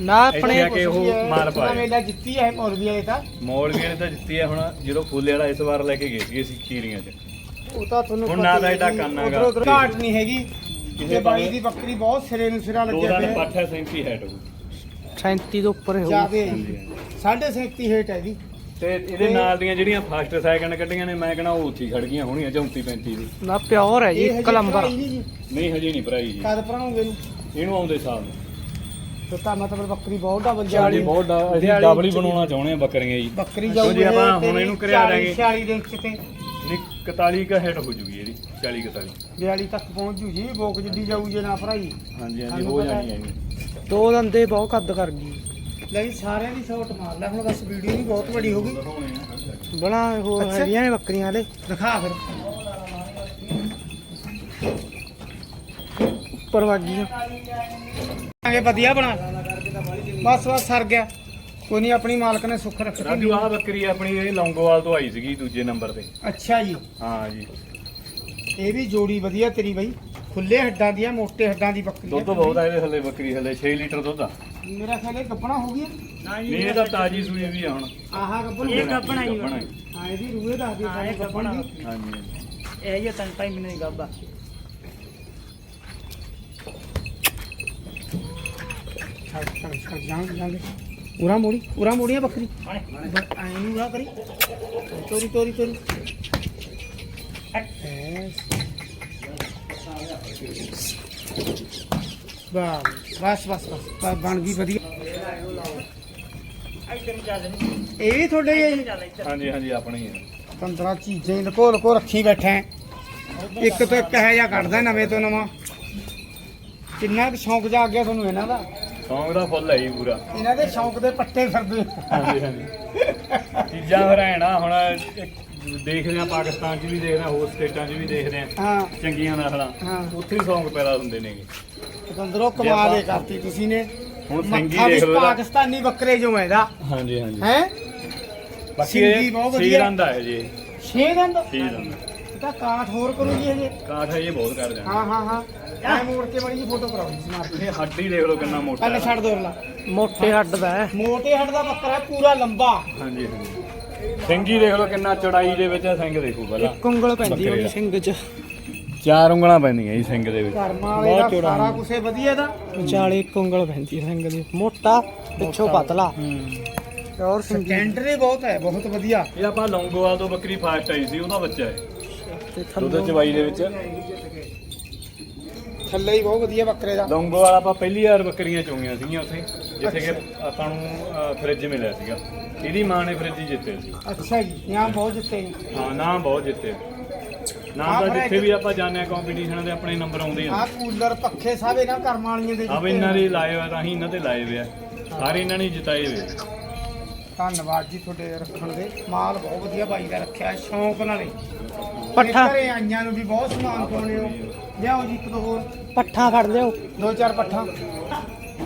[SPEAKER 1] ਨਾ ਆਪਣੇ
[SPEAKER 3] ਆ ਕੇ ਉਹ ਮਾਰ ਪਾਏ।
[SPEAKER 2] ਮੇਲਾ ਜਿੱਤੀ ਹੈ ਮੌਲਵੀ ਵਾਲੇ ਤਾਂ।
[SPEAKER 3] ਮੌਲਵੀ ਨੇ ਤਾਂ ਜਿੱਤੀ ਹੈ ਹੁਣ ਜਦੋਂ ਫੁੱਲੇ ਵਾਲਾ ਇਸ ਵਾਰ ਲੈ ਕੇ ਗਏ ਸੀਗੇ ਅਸੀਂ ਖੀਰੀਆਂ 'ਚ।
[SPEAKER 2] ਉਹ ਤਾਂ ਤੁਹਾਨੂੰ
[SPEAKER 3] ਹੁਣ
[SPEAKER 2] ਪਤਾ
[SPEAKER 3] ਨਾ
[SPEAKER 2] ਹੀ
[SPEAKER 3] ਤਾਂ
[SPEAKER 2] ਹੈ
[SPEAKER 3] ਇਹਦਾ
[SPEAKER 2] ਜੀ,
[SPEAKER 3] ਕੰਨ ਹੈਗਾ।
[SPEAKER 2] ਉੱਧਰੋਂ ਉੱਧਰੋਂ ਘਾਟ ਨਹੀਂ ਹੈਗੀ।
[SPEAKER 3] ਕਿਸੇ
[SPEAKER 2] ਤੇ ਬਾਈ
[SPEAKER 3] ਪਾਸੇ-
[SPEAKER 2] ਦੀ ਬੱਕਰੀ ਬਹੁਤ ਸਿਰੇ ਨੂੰ ਸਿਰਾ
[SPEAKER 3] ਦੋ
[SPEAKER 2] ਲੱਗਿਆ
[SPEAKER 3] ਦੰਦ
[SPEAKER 2] ਪਿਆ
[SPEAKER 3] ਪੱਠ ਹੈ 37 ਹੈਡ ਉਹ
[SPEAKER 1] 37 ਦੇ ਉੱਪਰ ਹੋਊ।
[SPEAKER 2] ਜਿਆਦੇ
[SPEAKER 3] ਹਾਂਜੀ,
[SPEAKER 2] ਸਾਢੇ 37 ਹੇਟ ਹੈ ਜੀ।
[SPEAKER 3] ਤੇ ਇਹਦੇ ਨਾਲ ਦੀਆਂ ਜਿਹੜੀਆਂ ਫਾਸਟ ਸੈਕਿੰਡ ਕੱਢੀਆਂ ਨੇ ਮੈਂ ਕਹਣਾ ਉਹ ਉੱਥੇ ਹੀ ਖੜ ਗਈਆਂ ਹੋਣੀਆਂ 34 35 ਦੀ।
[SPEAKER 1] ਨਾ ਪਿਓਰ ਹੈ ਜੀ
[SPEAKER 2] ਇਹ ਹਜੇ
[SPEAKER 1] ਕਲੰਬਰ
[SPEAKER 2] ਭਰਾਈ ਨਹੀਂ ਜੀ।
[SPEAKER 3] ਨਹੀਂ ਹਜੇ ਨਹੀਂ ਭਰਾਈ ਜੀ।
[SPEAKER 2] ਕਦ ਭਰਾਉਂਗੇ ਇਹਨੂੰ
[SPEAKER 3] ਇਹਨੂੰ ਆਉਂਦੇ ਸਾਲ ਨੂੰ।
[SPEAKER 2] ਤੇ ਤਾਂ ਮਤਲਬ ਬੱਕਰੀ ਬਹੁਤ ਡਬਲ ਜਾਲੀ
[SPEAKER 3] ਬਹੁਤ ਡਾ- ਅਸੀਂ
[SPEAKER 2] ਦਿਹਾੜੀ
[SPEAKER 3] ਡਬਲ ਹੀ ਬਣਾਉਣਾ ਚਾਹੁੰਦੇ ਆ ਬੱਕਰੀਆਂ ਜੀ।
[SPEAKER 2] ਬੱਕਰੀ ਜਾਊਗੀ
[SPEAKER 3] ਜੀ ਆਪਾਂ ਹੁਣ ਇਹਨੂੰ ਕਰਿਆ ਦਾਂਗੇ।
[SPEAKER 2] 40 ਦੇ ਇੰਚ ਤੇ
[SPEAKER 3] 41 ਕਾ ਹੈਡ ਹੋ ਜੂਗੀ ਇਹਦੀ 40 41
[SPEAKER 2] ਦਿਹਾੜੀ ਤੱਕ ਪਹੁੰਚ ਜੂ ਜੀ ਬੋਕ ਜਿੱਡੀ ਜਾਊ ਜੇ ਨਾ ਭਰਾਈ।
[SPEAKER 3] ਹਾਂਜੀ ਹਾਂਜੀ ਹੋ ਜਾਣੀ ਹੈ। ਜੀ।
[SPEAKER 1] ਦੋ ਦੰਦੇ ਬਹੁਤ ਕੱਦ ਕਰ ਗਈ।
[SPEAKER 2] ਲੈ ਜੀ ਸਾਰਿਆਂ ਦੀ ਸ਼ਾਟ ਮਾਰ ਲੈ ਹੁਣ ਬਸ ਵੀਡੀਓ ਨਹੀਂ ਬਹੁਤ ਵੱਡੀ ਹੋ ਗਈ।
[SPEAKER 1] ਬਣਾ ਹੋਰ
[SPEAKER 2] ਅੱਛਾ।
[SPEAKER 1] ਹੈਗੀਆਂ ਨੇ ਬੱਕਰੀਆਂ ਹਲੇ
[SPEAKER 2] ਦਿਖਾ ਫਿਰ।
[SPEAKER 1] ਉੱਪਰ
[SPEAKER 2] ਆਗੇ ਵਧੀਆ ਬਣਾ। ਬਸ ਬਸ ਸਰ ਗਿਆ। ਕੋਈ ਨਹੀਂ ਆਪਣੀ ਮਾਲਕ ਨੇ ਸੁੱਖ ਰੱਖੀ
[SPEAKER 3] ਰਾਜੂ ਆਹ ਬੱਕਰੀ ਆਪਣੀ ਇਹ ਲੌਂਗੋਵਾਲ ਤੋਂ ਆਈ ਸੀਗੀ ਦੂਜੇ ਨੰਬਰ ਤੇ।
[SPEAKER 2] ਅੱਛਾ ਜੀ।
[SPEAKER 3] ਹਾਂ ਜੀ।
[SPEAKER 2] ਇਹ ਵੀ ਜੋੜੀ ਵਧੀਆ ਤੇਰੀ ਬਈ। ਖੁੱਲੇ ਹੱਡਾਂ ਦੀਆਂ ਮੋਟੇ ਹੱਡਾਂ ਦੀ ਬੱਕਰੀ
[SPEAKER 3] ਦੁੱਧ ਬਹੁਤ ਆ ਇਹਦੇ ਥੱਲੇ ਬੱਕਰੀ ਥੱਲੇ 6 ਲੀਟਰ ਦੁੱਧ ਆ।
[SPEAKER 2] ਮੇਰਾ ਖਿਆਲ ਇਹ ਗੱਪਣਾ ਹੋ ਗਿਆ
[SPEAKER 3] ਨਹੀਂ ਇਹ ਤਾਂ ਤਾਜੀ ਸੂਈ ਵੀ ਆ ਹੁਣ।
[SPEAKER 2] ਆਹਾ ਗੱਪਣ
[SPEAKER 4] ਇਹ। ਗੱਭਣ
[SPEAKER 3] ਆ।
[SPEAKER 2] ਹਾਂ ਇਹਦੀ ਰੂਹੇ ਦੱਸ ਦੇ
[SPEAKER 4] ਹਾਂ, ਇਹ
[SPEAKER 2] ਗੱਪਣ ਦੀ
[SPEAKER 3] ਹਾਂਜੀ
[SPEAKER 4] ਇਹ ਜੇ ਤਨ ਟਾਈਮ ਨਹੀਂ ਗੱਬਾ
[SPEAKER 2] ਛੱਡ ਛੱਡ ਛੱਡ ਜਾਂਗ ਉਰਾ ਮੋੜੀ ਉਰਾ ਮੋੜੀਆਂ ਬੱਕਰੀ। ਐ ਨੂੰ ਉਰਾ ਕਰੀ। ਤੋਰੀ ਤੋਰੀ ਤੋਰੀ। ਬਸ ਬਸ ਬਸ ਬਣ ਗਈ ਵਧੀਆ। ਇਹ ਵੀ ਤੁਹਾਡੇ ਹੀ ਹੈ
[SPEAKER 3] ਹਾਂਜੀ ਹਾਂਜੀ ਆਪਣੀ ਹੈ
[SPEAKER 2] 15 ਚੀਜ਼ਾਂ ਲਕੋ ਲਕੋ ਰੱਖੀ ਬੈਠਾ ਹੈ। ਇੱਕ ਤੋਂ ਇੱਕ ਹੈ ਜਾਂ ਕੱਢਦਾ ਨਵੇਂ ਤੋਂ ਨਵਾਂ। ਕਿੰਨਾ ਕੁ ਸ਼ੌਂਕ ਜਾ ਗਿਆ ਤੁਹਾਨੂੰ ਇਹਨਾਂ ਦਾ।
[SPEAKER 3] ਸੌਂਗ ਦਾ ਫੁੱਲ ਹੈ ਜੀ ਪੂਰਾ।
[SPEAKER 2] ਇਹਨਾਂ ਦੇ ਸ਼ੌਂਕ ਦੇ ਪੱਟੇ ਫਿਰਦੇ।
[SPEAKER 3] ਹਾਂਜੀ ਹਾਂਜੀ। ਚੀਜ਼ਾਂ ਫਿਰ ਐ ਨਾ ਹੁਣ ਇੱਕ ਦੇਖਦੇ ਆ ਪਾਕਿਸਤਾਨ 'ਚ ਵੀ ਦੇਖਦੇ ਆ ਹੋਰ ਸਟੇਟਾਂ 'ਚ ਵੀ ਦੇਖਦੇ ਆ
[SPEAKER 2] ਹਾਂ।
[SPEAKER 3] ਚੰਗੀਆਂ ਨਸਲਾਂ
[SPEAKER 2] ਹਾਂ।
[SPEAKER 3] ਉੱਥੇ ਹੀ ਸੌਂਗ ਪੈਦਾ ਹੁੰਦੇ ਨੇਗੇ।
[SPEAKER 2] ਪਤੰਦਰੋਂ ਕਮਾਲ ਹੀ ਕਰਤੀ ਤੁਸੀਂ ਨੇ।
[SPEAKER 3] ਹੁਣ ਸਿੰਗੀ
[SPEAKER 2] ਮੱਥਾ ਵੀ
[SPEAKER 3] ਦੇਖ ਲਓ ਇਹਦਾ।
[SPEAKER 2] ਪਾਕਿਸਤਾਨੀ ਬੱਕਰੇ ਜੋ ਇਹਦਾ।
[SPEAKER 3] ਹਾਂਜੀ ਹਾਂਜੀ।
[SPEAKER 2] ਹੈ?
[SPEAKER 3] ਬਾਕੀ
[SPEAKER 2] ਸਿੰਗੀ
[SPEAKER 3] ਇਹ
[SPEAKER 2] ਬਹੁਤ
[SPEAKER 3] ਛੇ
[SPEAKER 2] ਵਧੀਆ।
[SPEAKER 3] ਦੰਦ ਆ ਇਹ ਜੀ।
[SPEAKER 2] 6 ਦੰਦ
[SPEAKER 3] ਛੇ ਦੰਦ
[SPEAKER 2] ਇਹ ਤਾਂ ਕਾਠ ਹੋਰ ਕਰੂ ਜੀ। ਹਜੇ
[SPEAKER 3] ਕਾਠ ਹੈ ਇਹ ਬਹੁਤ ਕਰ ਜਾਂਦਾ
[SPEAKER 2] ਹਾਂ ਹਾਂ ਹਾਂ। ਐ ਮੋੜ ਕੇ ਬੜੀ ਜੀ ਫੋਟੋ ਕਰਾਓ ਜੀ ਸਮਾਰ ਕੇ।
[SPEAKER 3] ਇਹ ਹੱਡ ਹੀ ਦੇਖ ਲਓ ਕਿੰਨਾ ਮੋਟਾ
[SPEAKER 2] ਪਹਿਲੇ। ਛੱਡ ਦੋ ਰਲਾ
[SPEAKER 1] ਮੋਟੇ ਹੱਡ ਦਾ ਹੈ।
[SPEAKER 2] ਮੋਟੇ ਹੱਡ ਦਾ ਬੱਕਰਾ ਹੈ, ਪੂਰਾ ਲੰਬਾ।
[SPEAKER 3] ਹਾਂਜੀ ਹਾਂਜੀ। ਸਿੰਗੀ ਦੇਖ ਲਓ ਕਿੰਨਾ ਚੜਾਈ ਦੇ ਵਿੱਚ ਹੈ ਸਿੰਘ ਦੇਖੋ ਪਹਿਲਾਂ।
[SPEAKER 1] ਇੱਕ ਉਂਗਲ ਪੈਂਦੀ
[SPEAKER 3] ਦਾ।
[SPEAKER 1] ਸਿੰਘ 'ਚ।
[SPEAKER 3] ਚਾਰ ਉਂਗਲਾਂ ਪੈਂਦੀਆਂ ਜੀ ਸਿੰਘ ਦੇ ਵਿੱਚ।
[SPEAKER 2] ਕਰਮਾਂ ਵਾਲੇ
[SPEAKER 1] ਬਹੁਤ
[SPEAKER 2] ਦਾ
[SPEAKER 1] ਚੌੜਾ
[SPEAKER 2] ਸਾਰਾ। ਕੁਛ ਵਧੀਆ ਦਾ
[SPEAKER 1] ਵਿਚਾਲੇ ਇੱਕ ਉਂਗਲ ਪੈਂਦੀ ਹੈ ਸਿੰਘ ਦੀ। ਮੋਟਾ ਪਿੱਛੋਂ ਪਤਲਾ। ਔਰ ਸਿੰਘ
[SPEAKER 2] ਸਟੈਂਡਰਡ ਹੀ ਬਹੁਤ ਹੈ ਬਹੁਤ ਵਧੀਆ।
[SPEAKER 3] ਇਹ ਆਪਾਂ ਲੌਂਗੋਵਾਲ ਤੋਂ ਬੱਕਰੀ ਫਾਸਟ ਆਈ ਸੀ ਉਹਦਾ ਬੱਚਾ ਹੈ।
[SPEAKER 1] ਤੇ
[SPEAKER 3] ਦੁੱਧ
[SPEAKER 1] ਥੱਲੋਂ
[SPEAKER 3] ਚਵਾਈ ਦੇ ਵਿੱਚ।
[SPEAKER 2] ਥੱਲੇ ਹੀ ਬਹੁਤ ਵਧੀਆ ਬੱਕਰੇ ਦਾ।
[SPEAKER 3] ਲੌਂਗੋਵਾਲ ਆਪਾਂ ਪਹਿਲੀ ਵਾਰ ਬੱਕਰੀਆਂ ਚੋਂਗੀਆਂ ਸੀਗੀਆਂ ਉੱਥੇ। ਜਿੱਥੇ ਕਿ ਆਪਾਂ ਨੂੰ ਅ, ਫਰਿੱਜ ਮਿਲਿਆ ਸੀਗਾ। ਇਹਦੀ ਮਾਂ ਨੇ ਫਰਿੱਜ ਹੀ ਜਿੱਤੇ ਸੀ।
[SPEAKER 2] ਅੱਛਾ ਜੀ ਨਿਆਮ ਬਹੁਤ ਜਿੱਤੇ ਨੇ।
[SPEAKER 3] ਹਾਂ ਨਾਮ ਬਹੁਤ ਜਿੱਤੇ। ਨਾਮ ਦਾ ਜਿੱਥੇ ਵੀ ਆਪਾਂ ਜਾਂਦੇ ਆ ਕੰਪੀਟੀਸ਼ਨਾਂ ਦੇ ਆਪਣੇ ਨੰਬਰ ਆਉਂਦੇ ਆ।
[SPEAKER 2] ਆ ਕੂਲਰ ਪੱਖੇ ਸਭ ਇਹਨਾਂ ਕਰਮ ਵਾਲੀਆਂ ਦੇ
[SPEAKER 3] ਆ ਵੀ ਇਹਨਾਂ ਦੇ ਲਾਏ ਹੋਏ ਤਾਂ ਅਸੀਂ ਇਹਨਾਂ ਤੇ ਲਾਏ ਹੋਏ ਆ। ਸਾਰੇ ਇਹਨਾਂ ਨੇ ਜਿਤਾਏ ਹੋਏ ਆ।
[SPEAKER 2] ਧੰਨਵਾਦ ਜੀ ਤੁਹਾਡੇ ਰੱਖਣ ਦੇ। ਮਾਲ ਬਹੁਤ ਵਧੀਆ ਬਾਈ ਦਾ ਰੱਖਿਆ ਹੈ, ਸ਼ੌਂਕ ਨਾਲੇ
[SPEAKER 1] ਪੱਠਾ।
[SPEAKER 2] ਘਰੇ ਆਈਆਂ ਨੂੰ ਵੀ ਬਹੁਤ ਸਮਾਨ ਪਾਉਣੇ ਹੋ। ਲਿਆਓ ਜੀ ਇੱਕ ਦੋ ਹੋਰ।
[SPEAKER 1] ਪੱਠਾ ਫੜ ਲਿਓ।
[SPEAKER 2] ਦੋ ਚਾਰ ਪੱਠਾ।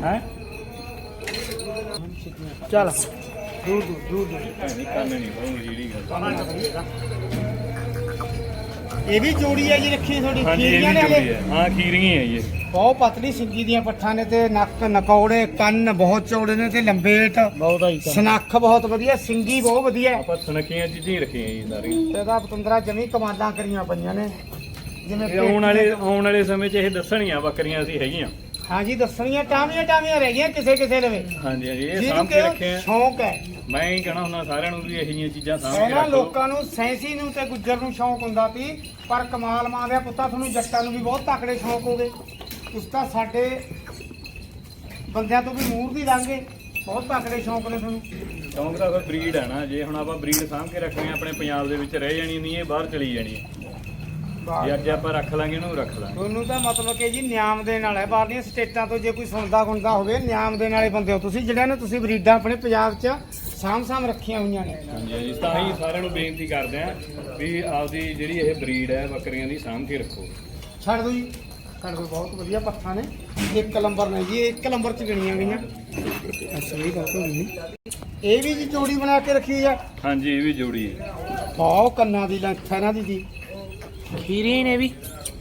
[SPEAKER 3] ਹੈਂ?
[SPEAKER 1] ਚੱਲ।
[SPEAKER 2] ਦੂਰ ਦੂਰ ਦੂਰ ਦੂਰ। ਇਹ ਵੀ ਜੋੜੀ ਹੈ ਜੀ ਰੱਖੀ
[SPEAKER 3] ਹਾਂਜੀ ਇਹ
[SPEAKER 2] ਖੀਰੀਆਂ
[SPEAKER 3] ਵੀ
[SPEAKER 2] ਨੇ
[SPEAKER 3] ਜੋੜੀ ਹੈ। ਹਾਂ ਖੀਰੀਆਂ ਹੀ ਆ ਜੀ। ਇਹ।
[SPEAKER 2] ਬਹੁਤ ਪਤਲੀ ਸਿੰਗੀ ਦੀਆਂ ਪੱਠਾਂ ਨੇ ਤੇ ਨੱਕ ਨਕੌੜੇ ਕੰਨ ਬਹੁਤ ਚੌੜੇ ਨੇ ਤੇ ਲੰਬੇਟ
[SPEAKER 1] ਬਹੁਤ ਆਈ
[SPEAKER 2] ਸਨੱਖ ਬਹੁਤ ਵਧੀਆ ਸਿੰਗੀ ਬਹੁਤ ਵਧੀਆ। ਹੈ
[SPEAKER 3] ਆਪਾਂ ਸੁਨੱਖੀਆਂ ਚੀਜ਼ਾਂ ਹੀ ਰੱਖੀਆਂ ਜੀ ਸਾਰੀਆਂ।
[SPEAKER 2] ਤੇ ਇਹਦਾ ਪਤੰਦਰਾ ਜਮੀ ਕਮਾਲਾਂ ਕਰੀਆਂ ਪਈਆਂ ਨੇ। ਜਿਵੇਂ
[SPEAKER 3] ਇਹ ਆਉਣ ਵਾਲੇ ਆਉਣ ਵਾਲੇ ਸਮੇਂ 'ਚ ਇਹ ਦੱਸਣੀਆਂ ਬੱਕਰੀਆਂ ਅਸੀਂ ਹੈਗੀਆਂ।
[SPEAKER 2] ਹਾਂਜੀ ਦੱਸਣੀਆਂ ਟਾਵੀਆਂ ਟਾਵੀਆਂ ਰਹਿ ਗਈਆਂ ਕਿਸੇ ਕਿਸੇ ਲਵੇ।
[SPEAKER 3] ਹਾਂਜੀ ਹਾਂਜੀ ਇਹ
[SPEAKER 2] ਜਿਹਨੂੰ
[SPEAKER 3] ਸਾਂਭ ਕੇ
[SPEAKER 2] ਕਿ
[SPEAKER 3] ਰੱਖੇ ਆ
[SPEAKER 2] ਸ਼ੌਂਕ ਹੈ।
[SPEAKER 3] ਮੈਂ ਹੀ ਕਹਣਾ ਹੁੰਦਾ ਸਾਰਿਆਂ ਨੂੰ ਵੀ ਇਹੋ ਜਿਹੀਆਂ ਚੀਜ਼ਾਂ ਸਾਂਭ ਕੇ
[SPEAKER 2] ਇਹਨਾਂ
[SPEAKER 3] ਰੱਖੋ।
[SPEAKER 2] ਲੋਕਾਂ ਨੂੰ ਸੈਂਸੀ ਨੂੰ ਤੇ ਗੁੱਜਰ ਨੂੰ ਸ਼ੌਂਕ ਹੁੰਦਾ ਸੀ ਪਰ ਕਮਾਲ ਮਾਂ ਦੇ ਪੁੱਤਾਂ ਤੁਹਾਨੂੰ ਜੱਟਾਂ ਨੂੰ ਵੀ ਬਹੁਤ ਤਕੜੇ ਸ਼ੌਂਕ ਹੋਗੇ ਤੁਸੀਂ ਤਾਂ ਸਾਡੇ ਬੰਦਿਆਂ ਤੋਂ ਵੀ ਮੂਰ ਦੀ ਲਾਂਗੇ। ਬਹੁਤ ਤਕੜੇ ਸ਼ੌਂਕ ਨੇ ਤੁਹਾਨੂੰ।
[SPEAKER 3] ਸ਼ੌਂਕ ਦਾ ਫਿਰ ਬਰੀਡ ਹੈ ਨਾ ਜੇ ਹੁਣ ਆਪਾਂ ਬਰੀਡ ਸਾਂਭ ਕੇ ਰੱਖਣੀ ਆ, ਆਪਣੇ ਪੰਜਾਬ ਦੇ ਵਿੱਚ ਰਹਿ ਜਾਣੀ ਨਹੀਂ ਇਹ ਬਾਹਰ ਚਲੀ ਜਾਣੀ ਹੈ। ਜੇ ਅੱਜ ਆਪਾਂ ਰੱਖ ਲਾਂਗੇ ਇਹਨੂੰ ਰੱਖ ਲਾਂਗੇ।
[SPEAKER 2] ਤੁਹਾਨੂੰ ਤਾਂ ਮਤਲਬ ਕਿ ਜੀ ਨਿਆਮ ਦੇਣ ਵਾਲਾ ਹੈ ਬਾਹਰਲੀਆਂ ਸਟੇਟਾਂ ਤੋਂ ਜੇ ਕੋਈ ਸੁਣਦਾ ਗੁੰਦਾ ਹੋਵੇ ਨਿਆਮ ਦੇਣ ਵਾਲੇ ਬੰਦੇ ਹੋ। ਤੁਸੀਂ ਜਿਹੜਿਆਂ ਨੇ ਤੁਸੀਂ ਬਰੀਡਾਂ ਆਪਣੇ ਪੰਜਾਬ 'ਚ ਸਾਂਭ ਸਾਂਭ ਰੱਖੀਆਂ ਹੋਈਆਂ ਨੇ।
[SPEAKER 3] ਹਾਂਜੀ ਹਾਂਜੀ ਤਾਂ ਹੀ ਸਾਰਿਆਂ ਨੂੰ ਬੇਨਤੀ ਕਰਦੇ ਆ ਵੀ ਆਪਦੀ ਜਿਹੜੀ ਇਹ ਬਰੀਡ ਹੈ ਬੱਕਰੀਆਂ ਦੀ ਸਾਂਭ ਕੇ ਰੱਖੋ।
[SPEAKER 2] ਛੱਡ ਦਿਓ ਜੀ। ਦਿਓ ਬਹੁਤ ਵਧੀਆ ਪੱਥਾਂ ਨੇ। ਇੱਕ ਨੰਬਰ ਨੇ ਜੀ ਇਹ ਇੱਕ ਨੰਬਰ 'ਚ ਗਿਣੀਆਂ ਗਈਆਂ। ਅੱਛਾ ਇਹ ਗੱਲ ਨਹੀਂ ਇਹ ਵੀ ਜੀ ਚੋੜੀ ਬਣਾ ਕੇ ਰੱਖੀ ਆ?
[SPEAKER 3] ਹਾਂਜੀ ਇਹ ਵੀ ਜੋੜੀ ਹੈ।
[SPEAKER 2] ਬਹੁਤ ਕੰਨਾਂ ਦੀ ਲੈਂਥ ਹੈ ਇਹਨਾਂ ਦੀ ਜੀ।
[SPEAKER 1] ਖੀਰੀ ਨੇ ਵੀ।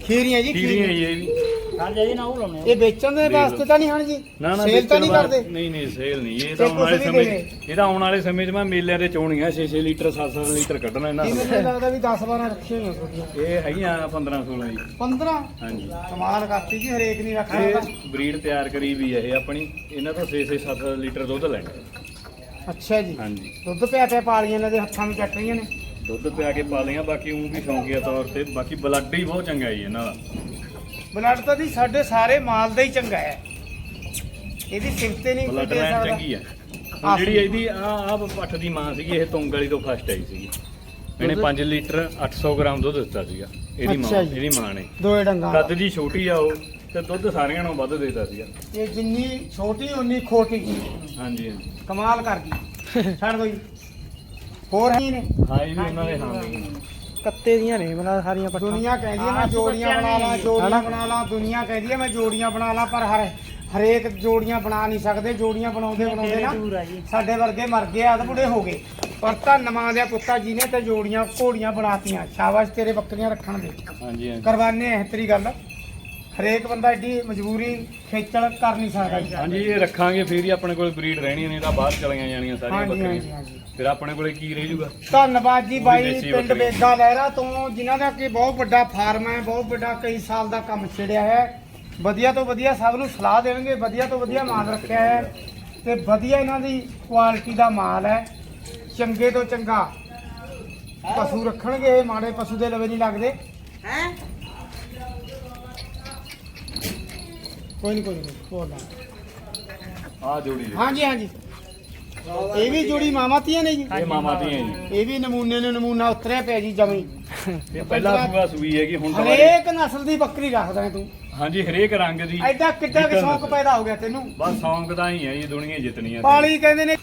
[SPEAKER 2] ਖੀਰੀਆਂ ਜੀ
[SPEAKER 3] ਖੀਰੀਆਂ
[SPEAKER 2] ਖੀਰੀਆਂ।
[SPEAKER 3] ਹੀ ਇਹ ਵੀ।
[SPEAKER 4] ਹਾਂ ਜੀ ਨਾ ਉਹ ਲਾਉਣੇ
[SPEAKER 2] ਇਹ ਵੇਚਣ ਦੇ ਵਾਸਤੇ ਤਾਂ ਨਹੀਂ ਹਨ ਜੀ।
[SPEAKER 3] ਨਾ ਨਾ
[SPEAKER 2] ਸੇਲ ਤਾਂ ਨਹੀਂ
[SPEAKER 3] ਵੇਚਣ
[SPEAKER 2] ਕਰਦੇ।
[SPEAKER 3] ਵਾਲਾ- ਨਹੀਂ ਨਹੀਂ ਸੇਲ ਨਹੀਂ। ਇਹ
[SPEAKER 2] ਤੇ
[SPEAKER 3] ਆਉਣ ਵਾਲੇ
[SPEAKER 2] ਵੀ
[SPEAKER 3] ਸਮੇਂ
[SPEAKER 2] ਦੇਵੇ।
[SPEAKER 3] ਇਹਦਾ ਆਉਣ ਵਾਲੇ ਸਮੇਂ 'ਚ ਮੈਂ ਮੇਲਿਆਂ ਦੇ ਚੋਣੀਆਂ 6-6 ਲੀਟਰ 7-7 ਲੀਟਰ ਕੱਢਣਾ ਇਹਨਾਂ ਨੂੰ।
[SPEAKER 2] ਮੈਨੂੰ ਲੱਗਦਾ ਵੀ 10 12 ਰੱਖੀਆਂ ਹੋਈਆਂ ਤੁਹਾਡੀਆਂ।
[SPEAKER 3] ਇਹ ਹੈਗੀਆਂ 15-16 ਜੀ।
[SPEAKER 2] 15
[SPEAKER 3] ਹਾਂਜੀ।
[SPEAKER 2] ਕਮਾਲ ਕਰਤੀ ਜੀ ਹਰੇਕ ਨਹੀਂ ਰੱਖ
[SPEAKER 3] ਇਹ ਬਰੀਡ ਤਿਆਰ ਕਰੀ ਵੀ ਹੈ ਇਹ ਆਪਣੀ। ਇਹਨਾਂ ਤੋਂ 6-6 7 ਲੀਟਰ ਦੁੱਧ ਲੈਣਾ।
[SPEAKER 2] ਅੱਛਾ ਜੀ।
[SPEAKER 3] ਹਾਂਜੀ।
[SPEAKER 2] ਦੁੱਧ ਪਿਆ ਪਿਆ ਪਾਲੀਆਂ ਇਹਨਾਂ ਦੇ ਹੱਥਾਂ ਵਿੱਚ ਚੱਟ ਰਹੀਆਂ ਨੇ।
[SPEAKER 3] ਦੁੱਧ ਪਿਆ ਕੇ ਪਾ ਲਈਆਂ ਬਾਕੀ ਉਹ ਵੀ ਸ਼ੌਂਕੀਆ ਤੌਰ ਤੇ। ਬਾਕੀ ਬਲੱਡ ਹੀ ਬਹੁਤ ਚੰਗਾ ਜੀ ਇਹਨਾਂ ਦਾ।
[SPEAKER 2] ਬਲੱਡ ਤਾਂ ਜੀ ਸਾਡੇ ਸਾਰੇ ਮਾਲ ਦਾ ਹੀ ਚੰਗਾ ਹੈ। ਇਹਦੀ ਸਿਫਤੇ ਨਹੀਂ ਕੋਈ
[SPEAKER 3] ਬਲੱਡ
[SPEAKER 2] ਦੇ
[SPEAKER 3] ਲਾਈਨ
[SPEAKER 2] ਸਕਦਾ।
[SPEAKER 3] ਚੰਗੀ ਹੈ ਹੁਣ ਜਿਹੜੀ ਇਹਦੀ ਆ ਆ ਪੱਠ ਦੀ ਮਾਂ ਸੀਗੀ ਇਹ ਤੁੰਗ ਵਾਲੀ ਤੋਂ ਫਸਟ ਆਈ ਸੀਗੀ। ਇਹਨੇ 5 ਲੀਟਰ 800 ਗ੍ਰਾਮ ਦੁੱਧ ਦਿੱਤਾ ਸੀਗਾ। ਇਹਦੀ ਮਾਂ
[SPEAKER 2] ਅੱਛਾ ਜੀ।
[SPEAKER 3] ਇਹਦੀ ਮਾਂ ਨੇ।
[SPEAKER 2] ਦੋਏ ਡੰਗਾਂ ਦਾ।
[SPEAKER 3] ਕੱਦ ਦੀ ਛੋਟੀ ਆ ਉਹ ਤੇ ਦੁੱਧ ਸਾਰਿਆਂ ਨਾਲੋਂ ਵੱਧ ਦੇਤਾ ਸੀਗਾ।
[SPEAKER 2] ਇਹ ਜਿੰਨੀ ਛੋਟੀ ਉਨੀ ਖੋਟੀ
[SPEAKER 3] ਹਾਂਜੀ ਹਾਂਜੀ।
[SPEAKER 2] ਕਮਾਲ ਕਰ ਗਈ। ਛੱਡ ਦੋ ਜੀ। ਹੋਰ ਹੈ ਨੇ
[SPEAKER 3] ਹਾਂ ਇਹ ਵੀ ਉਹਨਾਂ ਦੇ ਹਾਂ।
[SPEAKER 1] ਕੱਤੇ ਦੀਆਂ ਨੇ ਬਣਾ ਸਾਰੀਆਂ ਪੱਠਾਂ।
[SPEAKER 2] ਦੁਨੀਆ ਕਹਿੰਦੀ ਹੈ ਮੈਂ ਜੋੜੀਆਂ ਬਣਾ ਲਾਂ। ਜੋੜੀਆਂ? ਬਣਾ ਲਾਂ ਦੁਨੀਆ ਕਹਿੰਦੀ ਹੈ ਮੈਂ ਜੋੜੀਆਂ ਬਣਾ ਲਾਂ ਪਰ ਹਰ ਹਰੇਕ ਜੋੜੀਆਂ ਬਣਾ ਨਹੀਂ ਸਕਦੇ ਜੋੜੀਆਂ ਬਣਾਉਂਦੇ ਬਣਾਉਂਦੇ ਨਾ
[SPEAKER 4] ਆ
[SPEAKER 2] ਸਾਡੇ ਵਰਗੇ ਮਰ ਗਏ ਆਦ ਬੁੜੇ ਹੋ ਗਏ। ਪਰ ਧੰਨਵਾਦ ਦੇ ਪੁੱਤਾ ਜੀ ਨੇ ਤੇ ਜੋੜੀਆਂ ਘੋੜੀਆਂ ਬਣਾਤੀਆਂ ਸ਼ਾਬਾਸ਼ ਤੇਰੇ ਬੱਕਰੀਆਂ ਰੱਖਣ ਦੇ।
[SPEAKER 3] ਹਾਂਜੀ ਹਾਂਜੀ।
[SPEAKER 2] ਕਰਵਾਨੇ ਇਹ ਤੇਰੀ ਗੱਲ। ਹਰੇਕ ਬੰਦਾ ਏਡੀ ਮਜਬੂਰੀ ਖੇਚਲ ਕਰ ਨਹੀਂ ਸਕਦਾ ਜੀ।
[SPEAKER 3] ਹਾਂਜੀ ਇਹ ਰੱਖਾਂਗੇ ਫਿਰ ਹੀ ਆਪਣੇ ਕੋਲ ਬਰੀਡ ਰਹਿਣੀ ਨਹੀਂ ਤਾਂ ਬਾਹਰ ਚਲੀਆਂ ਜਾਣੀਆਂ ਸਾਰੀਆਂ
[SPEAKER 2] ਹਾਂਜੀ ਹਾਂਜੀ
[SPEAKER 3] ਬੱਕਰੀਆਂ।
[SPEAKER 2] ਹਾਂਜੀ
[SPEAKER 3] ਫਿਰ ਆਪਣੇ ਕੋਲੇ ਕੀ ਰਹਿ ਜਾਊਗਾ
[SPEAKER 2] ਧੰਨਵਾਦ ਜੀ ਬਾਈ
[SPEAKER 3] ਦੇਸੀ
[SPEAKER 2] ਪਿੰਡ
[SPEAKER 3] ਬੱਕਰੀ।
[SPEAKER 2] ਬੇਗਾ ਲਹਿਰਾ ਤੋਂ ਜਿਨ੍ਹਾਂ ਦਾ ਕਿ ਬਹੁਤ ਵੱਡਾ ਫਾਰਮ ਹੈ ਬਹੁਤ ਵੱਡਾ ਕਈ ਸਾਲ ਦਾ ਕੰਮ ਛਿੜਿਆ ਹੈ। ਵਧੀਆ ਤੋਂ ਵਧੀਆ ਸਭ ਨੂੰ ਸਲਾਹ ਦੇਣਗੇ ਵਧੀਆ ਤੋਂ ਵਧੀਆ ਮਾਲ ਰੱਖਿਆ ਹੈ ਤੇ ਵਧੀਆ ਇਹਨਾਂ ਦੀ ਕੁਆਲਿਟੀ ਦਾ ਮਾਲ ਹੈ। ਚੰਗੇ ਤੋਂ ਚੰਗਾ ਪਸ਼ੂ ਰੱਖਣਗੇ ਇਹ ਮਾੜੇ ਪਸ਼ੂ ਦੇ ਲਵੇ ਨਹੀਂ ਲੱਗਦੇ। ਹੈ? ਕੋਈ ਨਹੀਂ ਕੋਈ ਨਹੀਂ ਬੋਲ
[SPEAKER 3] ਆਹ ਜੋੜੀ ਜੀ।
[SPEAKER 2] ਹਾਂਜੀ ਹਾਂਜੀ। ਇਹ ਵੀ ਜੋੜੀ ਮਾਮਾਤੀਆਂ ਨੇ ਜੀ।
[SPEAKER 3] ਇਹ ਮਾਮਾ ਦੀਆਂ ਜੀ।
[SPEAKER 2] ਇਹ ਵੀ ਨਮੂਨੇ ਨੂੰ ਨਮੂਨਾ ਉਤਰਿਆ ਪਿਆ ਜੀ ਜਮੀ।
[SPEAKER 3] ਇਹ ਪਹਿਲਾ ਸੂਆ ਸੂਈ ਹੈਗੀ ਹੁਣ ਤਾਂ
[SPEAKER 2] ਹਰੇਕ ਨਸਲ ਦੀ ਬੱਕਰੀ ਰੱਖਦਾ ਹੈ ਤੂੰ।
[SPEAKER 3] ਹਾਂਜੀ ਹਰੇਕ ਰੰਗ ਦੀ।
[SPEAKER 2] ਐਡਾ ਕਿੱਡਾ ਕਿ ਸ਼ੌਂਕ
[SPEAKER 3] ਨਸਲ।
[SPEAKER 2] ਪੈਦਾ ਹੋ ਗਿਆ ਤੈਨੂੰ।
[SPEAKER 3] ਬਸ ਸੌਂਗ ਤਾਂ ਹੀ ਹੈ ਜੀ ਦੁਨੀਆ ਜਿੱਤਣੀ ਹੈ
[SPEAKER 2] ਪਾਲੀ ਕਹਿੰਦੇ ਨੇ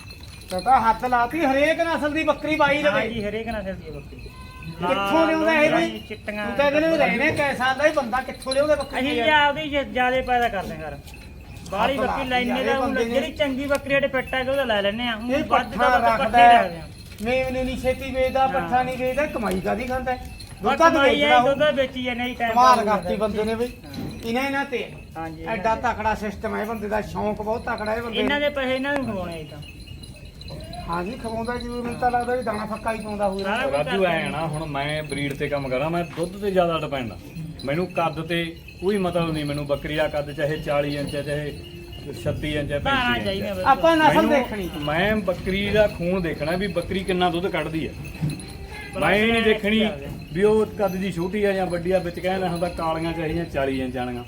[SPEAKER 2] ਤਾਂ ਹੱਥ ਲਾਤੀ ਹਰੇਕ ਨਸਲ ਦੀ ਬੱਕਰੀ ਬਾਈ
[SPEAKER 4] ਹਾਂ
[SPEAKER 2] ਲਵੇ
[SPEAKER 4] ਜੀ ਹਰੇਕ ਨਾਲ ਚੱਲਦੀ ਹੈ ਬੱਕਰੀ।
[SPEAKER 2] ਕਿੱਥੋਂ ਲਿਆਉਂਦਾ ਇਹ ਵੀ?
[SPEAKER 4] ਚਿੱਟੀਆਂ
[SPEAKER 2] ਤੂੰ ਤਾਂ ਇਹਦੇ ਨੂੰ ਰਹਿਣੇ ਕੈਸਾ ਦਾ ਹੀ ਬੰਦਾ ਕਿੱਥੋਂ ਲਿਆਉਂਦਾ ਬੱਕਰੀ
[SPEAKER 4] ਅਸੀਂ
[SPEAKER 2] ਯਾਰ?
[SPEAKER 4] ਆਪਦੀ ਜ਼ਿਆਦਾ ਪੈਦਾ ਕਰਦੇ ਹਾਂ ਘਰ। ਬਾਹਲੀ ਬੱਕਰੀ ਲੈਣੇ ਦਾ ਹੁਣ
[SPEAKER 2] ਨੇ-
[SPEAKER 4] ਜਿਹੜੀ ਚੰਗੀ ਬੱਕਰੀ ਸਾਡੇ ਪਿੱਟ ਹੈ ਉਹਦਾ ਲੈ ਲੈਣੇ ਆ
[SPEAKER 2] ਇਹ ਪੱਠਾ ਰੱਖਦਾ
[SPEAKER 4] ਰੱਖਦੇ ਆ
[SPEAKER 2] ਮੇਵਨੇ ਨਹੀਂ ਛੇਤੀ ਵੇਚਦਾ ਪੱਠਾ ਨਹੀਂ ਵੇਚਦਾ ਕਮਾਈ ਕਾਦੀ ਖਾਂਦਾ ਹੈ? ਦੁੱਧ ਤਾਂ ਵੇਚਦਾ
[SPEAKER 4] ਹੈ
[SPEAKER 2] ਉਹ।
[SPEAKER 4] ਦੁੱਧ ਵੇਚੀ ਜਾਂਦੇ ਜੀ ਟਾਈਮ
[SPEAKER 2] ਕਮਾਲ ਕਰਤੀ ਬੰਦੇ ਨੇ ਬਈ ਇਹਨਾਂ ਇਹਨਾਂ ਤੇ।
[SPEAKER 4] ਹਾਂਜੀ
[SPEAKER 2] ਐਡਾ ਤਕੜਾ ਸਿਸਟਮ ਹੈ ਬੰਦੇ ਦਾ ਸ਼ੌਂਕ ਬਹੁਤ ਤਕੜਾ ਹੈ ਬੰਦੇ
[SPEAKER 4] ਇਹਨਾਂ
[SPEAKER 2] ਦਾ।
[SPEAKER 4] ਦੇ ਪੈਸੇ ਇਹਨਾਂ ਨੂੰ ਖਵਾਉਣੇ ਜੀ ਤਾਂ।
[SPEAKER 2] ਹਾਂਜੀ ਖਵਾਉਂਦਾ ਜੀ ਮੈਨੂੰ ਤਾਂ ਲੱਗਦਾ ਵੀ ਦਾਣਾ ਫੱਕਾ ਹੀ ਪਾਉਂਦਾ ਹੋਊਗਾ
[SPEAKER 3] ਰਾਜੂ ਐ ਨਾ ਹੁਣ ਮੈਂ ਬਰੀਡ ਤੇ ਕੰਮ ਕਰਾਂ ਮੈਂ ਦੁੱਧ ਤੇ ਜ਼ਿਆਦਾ ਡਿਪੈਂਡ ਆ। ਮੈਨੂੰ ਕੱਦ ਤੇ ਕੋਈ ਮਤਲਬ ਨਹੀਂ ਮੈਨੂੰ ਬੱਕਰੀ ਦਾ ਕੱਦ ਚਾਹੇ 40 ਇੰਚ ਹੈ ਚਾਹੇ 36 ਇੰਚ ਹੈ
[SPEAKER 4] ਧਾਰਾਂ
[SPEAKER 3] 35 ਇੰਚ
[SPEAKER 4] ਚਾਹੀਦੀਆਂ
[SPEAKER 3] ਹੈ।
[SPEAKER 4] ਬਸ।
[SPEAKER 2] ਆਪਾਂ ਨਸਲ
[SPEAKER 3] ਮੈਨੂੰ-
[SPEAKER 2] ਦੇਖਣੀ।
[SPEAKER 3] ਮੈਂ ਬੱਕਰੀ ਦਾ ਖੂਨ ਦੇਖਣਾ ਵੀ ਬੱਕਰੀ ਕਿੰਨਾ ਦੁੱਧ ਕੱਢਦੀ ਹੈ। ਮੈਂ ਇਹ ਨਹੀਂ ਦੇਖਣੀ ਵੀ ਉਹ ਕੱਦ ਦੀ ਛੋਟੀ ਆ ਜਾਂ ਵੱਡੀ ਆ ਵਿੱਚ ਕਹਿਣਾ ਹੁੰਦਾ ਕਾਲੀਆਂ ਚਾਹੀਦੀਆਂ 40 ਇੰਚ ਵਾਲੀਆਂ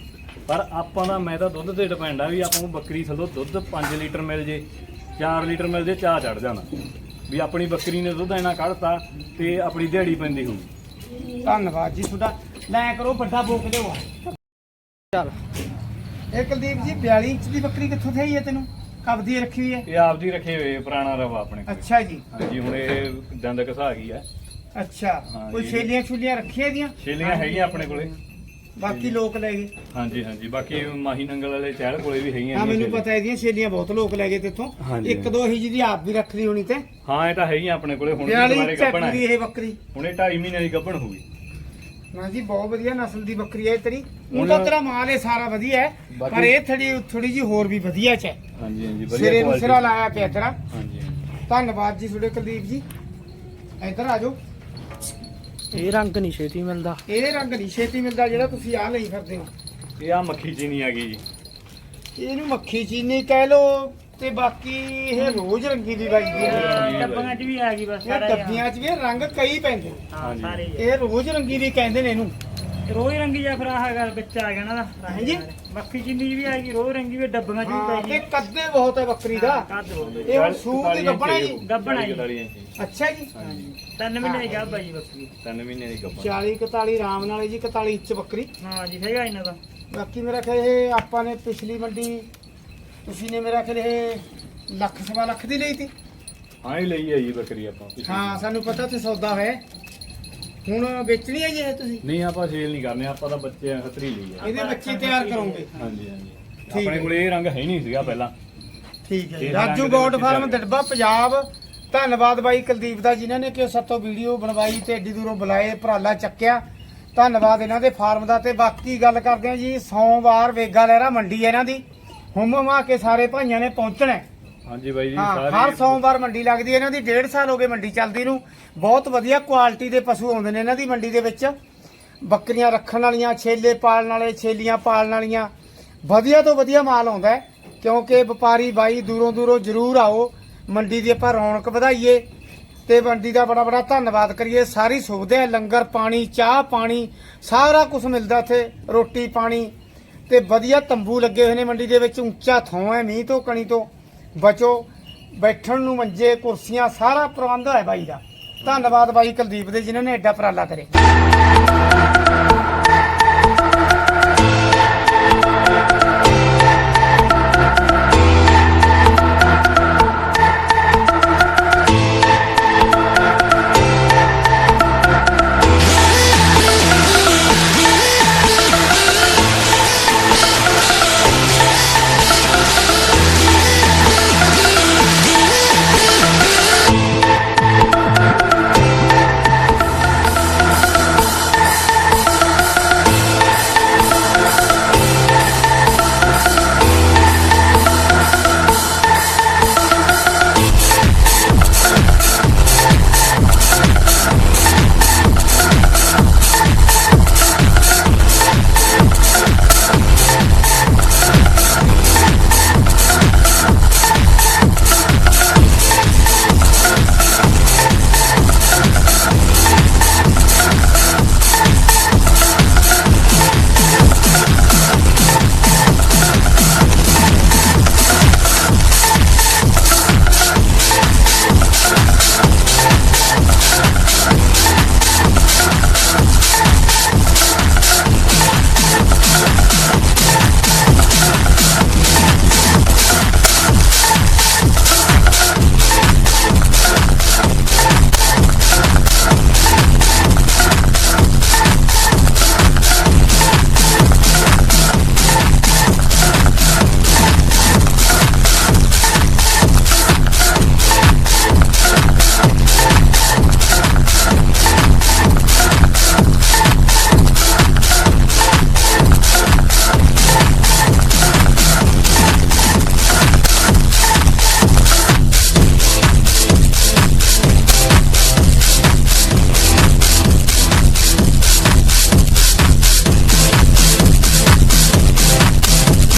[SPEAKER 3] ਪਰ ਆਪਾਂ ਦਾ ਮੈਂ ਤਾਂ ਦੁੱਧ ਤੇ ਡਿਪੈਂਡ ਆ ਵੀ ਆਪਾਂ ਨੂੰ ਬੱਕਰੀ ਥੱਲੋਂ ਦੁੱਧ 5 ਲੀਟਰ ਮਿਲ ਜੇ 4 ਲੀਟਰ ਮਿਲ ਜੇ ਚਾਹ ਚੜ ਜਾਣਾ ਵੀ ਆਪਣੀ ਬੱਕਰੀ ਨੇ ਦੁੱਧ ਇੰਨਾ ਕੱਢਤਾ ਤੇ ਆਪਣੀ ਦਿਹਾੜੀ ਪੈਂਦੀ ਹੋਊ।
[SPEAKER 2] ਧੰਨਵਾਦ ਜੀ ਤੁਹਾਡਾ। ਲੈ ਕਰੋ ਵੱਡਾ ਬੋਕ ਦਿਓ
[SPEAKER 1] ਚੱਲ।
[SPEAKER 2] ਇਹ ਕੁਲਦੀਪ ਜੀ 42 ਇੰਚ ਦੀ ਬੱਕਰੀ ਕਿੱਥੋਂ ਥਈ ਹੈ ਤੈਨੂੰ? ਕਬਦੀ ਰੱਖੀ ਹੋਈ ਹੈ?
[SPEAKER 3] ਇਹ ਆਪਦੀ ਰੱਖੇ ਹੋਏ ਪੁਰਾਣਾ ਰਵਾ ਆਪਣੇ ਕੋਲ।
[SPEAKER 2] ਅੱਛਾ ਜੀ।
[SPEAKER 3] ਹਾਂਜੀ ਹੁਣ ਇਹ ਦੰਦ ਘਸਾ ਗਈ ਆ
[SPEAKER 2] ਅੱਛਾ।
[SPEAKER 3] ਹਾਂ
[SPEAKER 2] ਕੋਈ
[SPEAKER 3] ਜੀ।
[SPEAKER 2] ਛੇਲੀਆਂ ਛੁਲੀਆਂ ਰੱਖੀਆਂ ਦੀਆਂ
[SPEAKER 3] ਛੇਲੀਆਂ ਹੈਗੀਆਂ ਆਪਣੇ ਕੋਲੇ।
[SPEAKER 2] ਬਾਕੀ ਲੋਕ ਲੈ ਗਏ।
[SPEAKER 3] ਹਾਂਜੀ ਹਾਂਜੀ। ਬਾਕੀ ਮਾਹੀ ਨੰਗਲ ਵਾਲੇ ਚਹਿਲ ਕੋਲੇ ਵੀ ਹੈਗੀਆਂ
[SPEAKER 2] ਹਾਂ ਮੈਨੂੰ। ਪਤਾ ਇਹਦੀਆਂ ਛੇਲੀਆਂ ਬਹੁਤ ਲੋਕ ਲੈ ਗਏ ਤੇਥੋਂ।
[SPEAKER 3] ਹਾਂਜੀ।
[SPEAKER 2] ਇੱਕ ਦੋ ਹੀ ਜਿਹਦੀ ਆਪ ਵੀ ਰੱਖ ਲਈ ਹੋਣੀ ਤੇ।
[SPEAKER 3] ਹਾਂ ਇਹ ਤਾਂ ਹੈਗੀਆਂ ਆਪਣੇ ਕੋਲੇ। ਹੁਣ
[SPEAKER 2] 42
[SPEAKER 3] ਦੁਬਾਰੇ
[SPEAKER 2] ਇੰਚ
[SPEAKER 3] ਗੱਭਣ
[SPEAKER 2] ਦੀ
[SPEAKER 3] ਹੈ
[SPEAKER 2] ਇਹ ਬੱਕਰੀ।
[SPEAKER 3] ਹੁਣੇ 2.5 ਮਹੀਨੇ ਦੀ ਗੱਭਣ ਹੋ ਗਈ।
[SPEAKER 2] ਨਾ ਜੀ ਬਹੁਤ ਵਧੀਆ ਨਸਲ ਦੀ ਬੱਕਰੀ ਹੈ ਇਹ ਤੇਰੀ। ਉਹ
[SPEAKER 3] ਹੁਣ-
[SPEAKER 2] ਤਾਂ ਤੇਰਾ ਮਾਲ ਇਹ ਸਾਰਾ ਵਧੀਆ ਹੈ ਪਰ ਇਹ ਥੋੜੀ ਥੋੜੀ ਜੀ ਹੋਰ ਵੀ ਵਧੀਆ ਚ ਹੈ।
[SPEAKER 3] ਹਾਂਜੀ ਹਾਂਜੀ
[SPEAKER 2] ਸਿਰੇ ਨੂੰ। ਸਿਰਾ ਲਾਇਆ ਪਿਆ ਤੇਰਾ।
[SPEAKER 3] ਹਾਂਜੀ ਹਾਂਜੀ।
[SPEAKER 2] ਧੰਨਵਾਦ ਜੀ ਤੁਹਾਡੇ ਕੁਲਦੀਪ ਜੀ। ਇੱਧਰ ਆ ਜਾਓ।
[SPEAKER 1] ਇਹ ਰੰਗ ਨਹੀਂ ਛੇਤੀ ਮਿਲਦਾ
[SPEAKER 2] ਇਹ ਰੰਗ ਨਹੀਂ ਛੇਤੀ ਮਿਲਦਾ ਜਿਹੜਾ ਤੁਸੀਂ ਆ ਲਈ ਫਿਰਦੇ ਹੋ
[SPEAKER 3] ਇਹ ਆ ਮੱਖੀ ਚੀਨੀ ਆ ਗਈ ਜੀ
[SPEAKER 2] ਇਹਨੂੰ ਮੱਖੀ ਚੀਨੀ ਕਹਿ ਲੋ ਤੇ ਬਾਕੀ ਇਹ ਰੋਜ਼ ਰੰਗੀ ਦੀ ਵੱਜਦੀ ਹੈ
[SPEAKER 3] ਜੀ
[SPEAKER 4] ਡੱਬੀਆਂ 'ਚ ਵੀ ਆ ਗਈ ਬਸ
[SPEAKER 2] ਇਹ
[SPEAKER 4] ਸਾਰਾ ਹੀ।
[SPEAKER 2] ਡੱਬੀਆਂ 'ਚ ਵੀ ਰੰਗ ਕਈ ਪੈਂਦੇ।
[SPEAKER 4] ਹਾਂ। ਸਾਰੇ ਹੀ।
[SPEAKER 2] ਇਹ ਰੋਜ਼ ਰੰਗੀ ਦੀ ਕਹਿੰਦੇ ਨੇ ਇਹਨੂੰ
[SPEAKER 4] ਰੋਜ਼ ਰੰਗੀ ਜਾਂ ਫਿਰ ਆਹ ਗੱਲ ਵਿੱਚ ਆ ਗਿਆ ਨਾ
[SPEAKER 2] ਹਾਂਜੀ।
[SPEAKER 4] ਮੱਖੀ ਚਿੰਨੀ ਵੀ ਆ ਗਈ ਰੋਜ਼ ਰੰਗੀ ਵੀ ਡੱਬੀਆਂ 'ਚ ਵੀ
[SPEAKER 2] ਹਾਂ ਤੇ ਕੱਦੇ ਬਹੁਤ ਹੈ ਬੱਕਰੀ ਦਾ।
[SPEAKER 4] ਕੱਦ
[SPEAKER 2] ਇਹ ਹੁਣ ਸੂਪ ਦੀ ਗੱਭਣਾ ਜੀ।
[SPEAKER 4] ਗੱਭਣ ਆ ਜੀ।
[SPEAKER 3] 41 ਇੰਚ
[SPEAKER 2] ਅੱਛਾ ਜੀ।
[SPEAKER 4] ਤਿੰਨ ਮਹੀਨੇ ਦੀ ਗੱਭ ਆ ਜੀ ਬੱਕਰੀ।
[SPEAKER 3] ਤਿੰਨ ਮਹੀਨੇ ਦੀ ਗੱਭਣ
[SPEAKER 2] 40 41 ਰਾਮ ਨਾਲ ਜੀ 41 ਇੰਚ ਬੱਕਰੀ।
[SPEAKER 4] ਹਾਂ ਜੀ ਹੈਗਾ ਇਹਨਾਂ ਦਾ।
[SPEAKER 2] ਬਾਕੀ ਮੇਰਾ ਖਿਆਲ ਇਹ ਆਪਾਂ ਨੇ ਪਿਛਲੀ ਮੰਡੀ ਤੁਸੀਂ ਨੇ ਮੇਰਾ ਖਿਆਲ ਇਹ ਲੱਖ ਸਵਾ ਲੱਖ ਦੀ ਲਈ ਤੀ।
[SPEAKER 3] ਹਾਂ ਇਹ ਲਈ ਆ ਜੀ ਬੱਕਰੀ ਆਪਾਂ।
[SPEAKER 2] ਹਾਂ ਸਾਨੂੰ ਪਤਾ ਤੇ ਸੌਦਾ ਹੋਇਆ। ਹੁਣ ਵੇਚਣੀ ਹੈ ਜੀ ਇਹ ਤੁਸੀਂ?
[SPEAKER 3] ਨਹੀਂ ਆਪਾਂ ਸੇਲ ਨਹੀਂ ਕਰਨੇ ਆਪਾਂ ਤਾਂ ਬੱਚੇ ਖਤਰੀ ਲਈ ਆ।
[SPEAKER 2] ਇਹਦੇ ਬੱਚੇ ਤਿਆਰ ਕਰੋਗੇ?
[SPEAKER 3] ਹਾਂਜੀ ਹਾਂਜੀ। ਆਪਣੇ। ਕੋਲੇ ਇਹ ਰੰਗ ਹੈ ਹੀ ਨਹੀਂ ਸੀਗਾ ਪਹਿਲਾਂ।
[SPEAKER 2] ਠੀਕ ਹੈ ਜੀ।
[SPEAKER 3] ਇਹ
[SPEAKER 2] ਰਾਜੂ
[SPEAKER 3] ਦੇ
[SPEAKER 2] ਗੋਡ
[SPEAKER 3] ਵਿੱਚ
[SPEAKER 2] ਫਾਰਮ ਦੜਬਾ ਪੰਜਾਬ। ਧੰਨਵਾਦ ਬਾਈ ਕੁਲਦੀਪ ਦਾ ਜਿਨ੍ਹਾਂ ਨੇ ਕਿ ਸਾਤੋਂ ਵੀਡੀਓ ਬਣਵਾਈ ਤੇ ਏਡੀ ਦੂਰੋਂ ਬੁਲਾਏ ਭਰਾਲਾ ਚੱਕਿਆ। ਧੰਨਵਾਦ ਇਹਨਾਂ ਦੇ ਫਾਰਮ ਦਾ। ਤੇ ਬਾਕੀ ਗੱਲ ਕਰਦੇ ਆ ਜੀ ਸੋਮਵਾਰ ਵੇਗਾ ਲਹਿਰਾ ਮੰਡੀ ਹੈ ਇਹਨਾਂ ਦੀ। ਹੁਮਮਾ ਕੇ ਸਾਰੇ ਭਾਈਆਂ ਨੇ ਪਹੁੰਚਣਾ ਹੈ।
[SPEAKER 3] ਹਾਂਜੀ ਬਾਈ ਜੀ
[SPEAKER 2] ਹਾਂ ਹਰ ਸੋਮਵਾਰ ਮੰਡੀ ਲੱਗਦੀ ਹੈ ਇਹਨਾਂ ਦੀ 1.5 ਸਾਲ ਹੋ ਗਏ ਮੰਡੀ ਚੱਲਦੀ ਨੂੰ। ਬਹੁਤ ਵਧੀਆ ਕੁਆਲਿਟੀ ਦੇ ਪਸ਼ੂ ਆਉਂਦੇ ਨੇ ਇਹਨਾਂ ਦੀ ਮੰਡੀ ਦੇ ਵਿੱਚ। ਬੱਕਰੀਆਂ ਰੱਖਣ ਵਾਲੀਆਂ ਛੇਲੇ ਪਾਲਣ ਵਾਲੇ ਛੇਲੀਆਂ ਪਾਲਣ ਵਾਲੀਆਂ। ਵਧੀਆ ਤੋਂ ਵਧੀਆ ਮਾਲ ਆਉਂਦਾ ਹੈ ਕਿਉਂਕਿ ਵਪਾਰੀ ਬਾਈ ਦੂਰੋਂ ਦੂਰੋਂ ਜ਼ਰੂਰ ਆਓ ਮੰਡੀ ਦੀ ਆਪਾਂ ਰੌਣਕ ਵਧਾਈਏ। ਤੇ ਮੰਡੀ ਦਾ ਬੜਾ ਬੜਾ ਧੰਨਵਾਦ ਕਰੀਏ ਸਾਰੀ ਸੁਵਿਧਾ ਹੈ ਲੰਗਰ ਪਾਣੀ ਚਾਹ ਪਾਣੀ ਸਾਰਾ ਕੁਝ ਮਿਲਦਾ ਇੱਥੇ ਰੋਟੀ ਪਾਣੀ। ਤੇ ਵਧੀਆ ਤੰਬੂ ਲੱਗੇ ਹੋਏ ਨੇ ਮੰਡੀ ਦੇ ਵਿੱਚ ਉੱਚਾ ਥਾਂ ਹੈ ਮੀਂਹ ਤੋਂ ਕਣੀ ਤੋਂ। ਬਚੋ। ਬੈਠਣ ਨੂੰ ਮੰਜੇ, ਕੁਰਸੀਆਂ, ਸਾਰਾ ਪ੍ਰਬੰਧ ਹੈ ਬਾਈ ਦਾ। ਧੰਨਵਾਦ ਬਾਈ ਕੁਲਦੀਪ ਦੇ, ਜਿਨ੍ਹਾਂ ਨੇ ਐਡਾ ਉਪਰਾਲਾ ਕਰੇ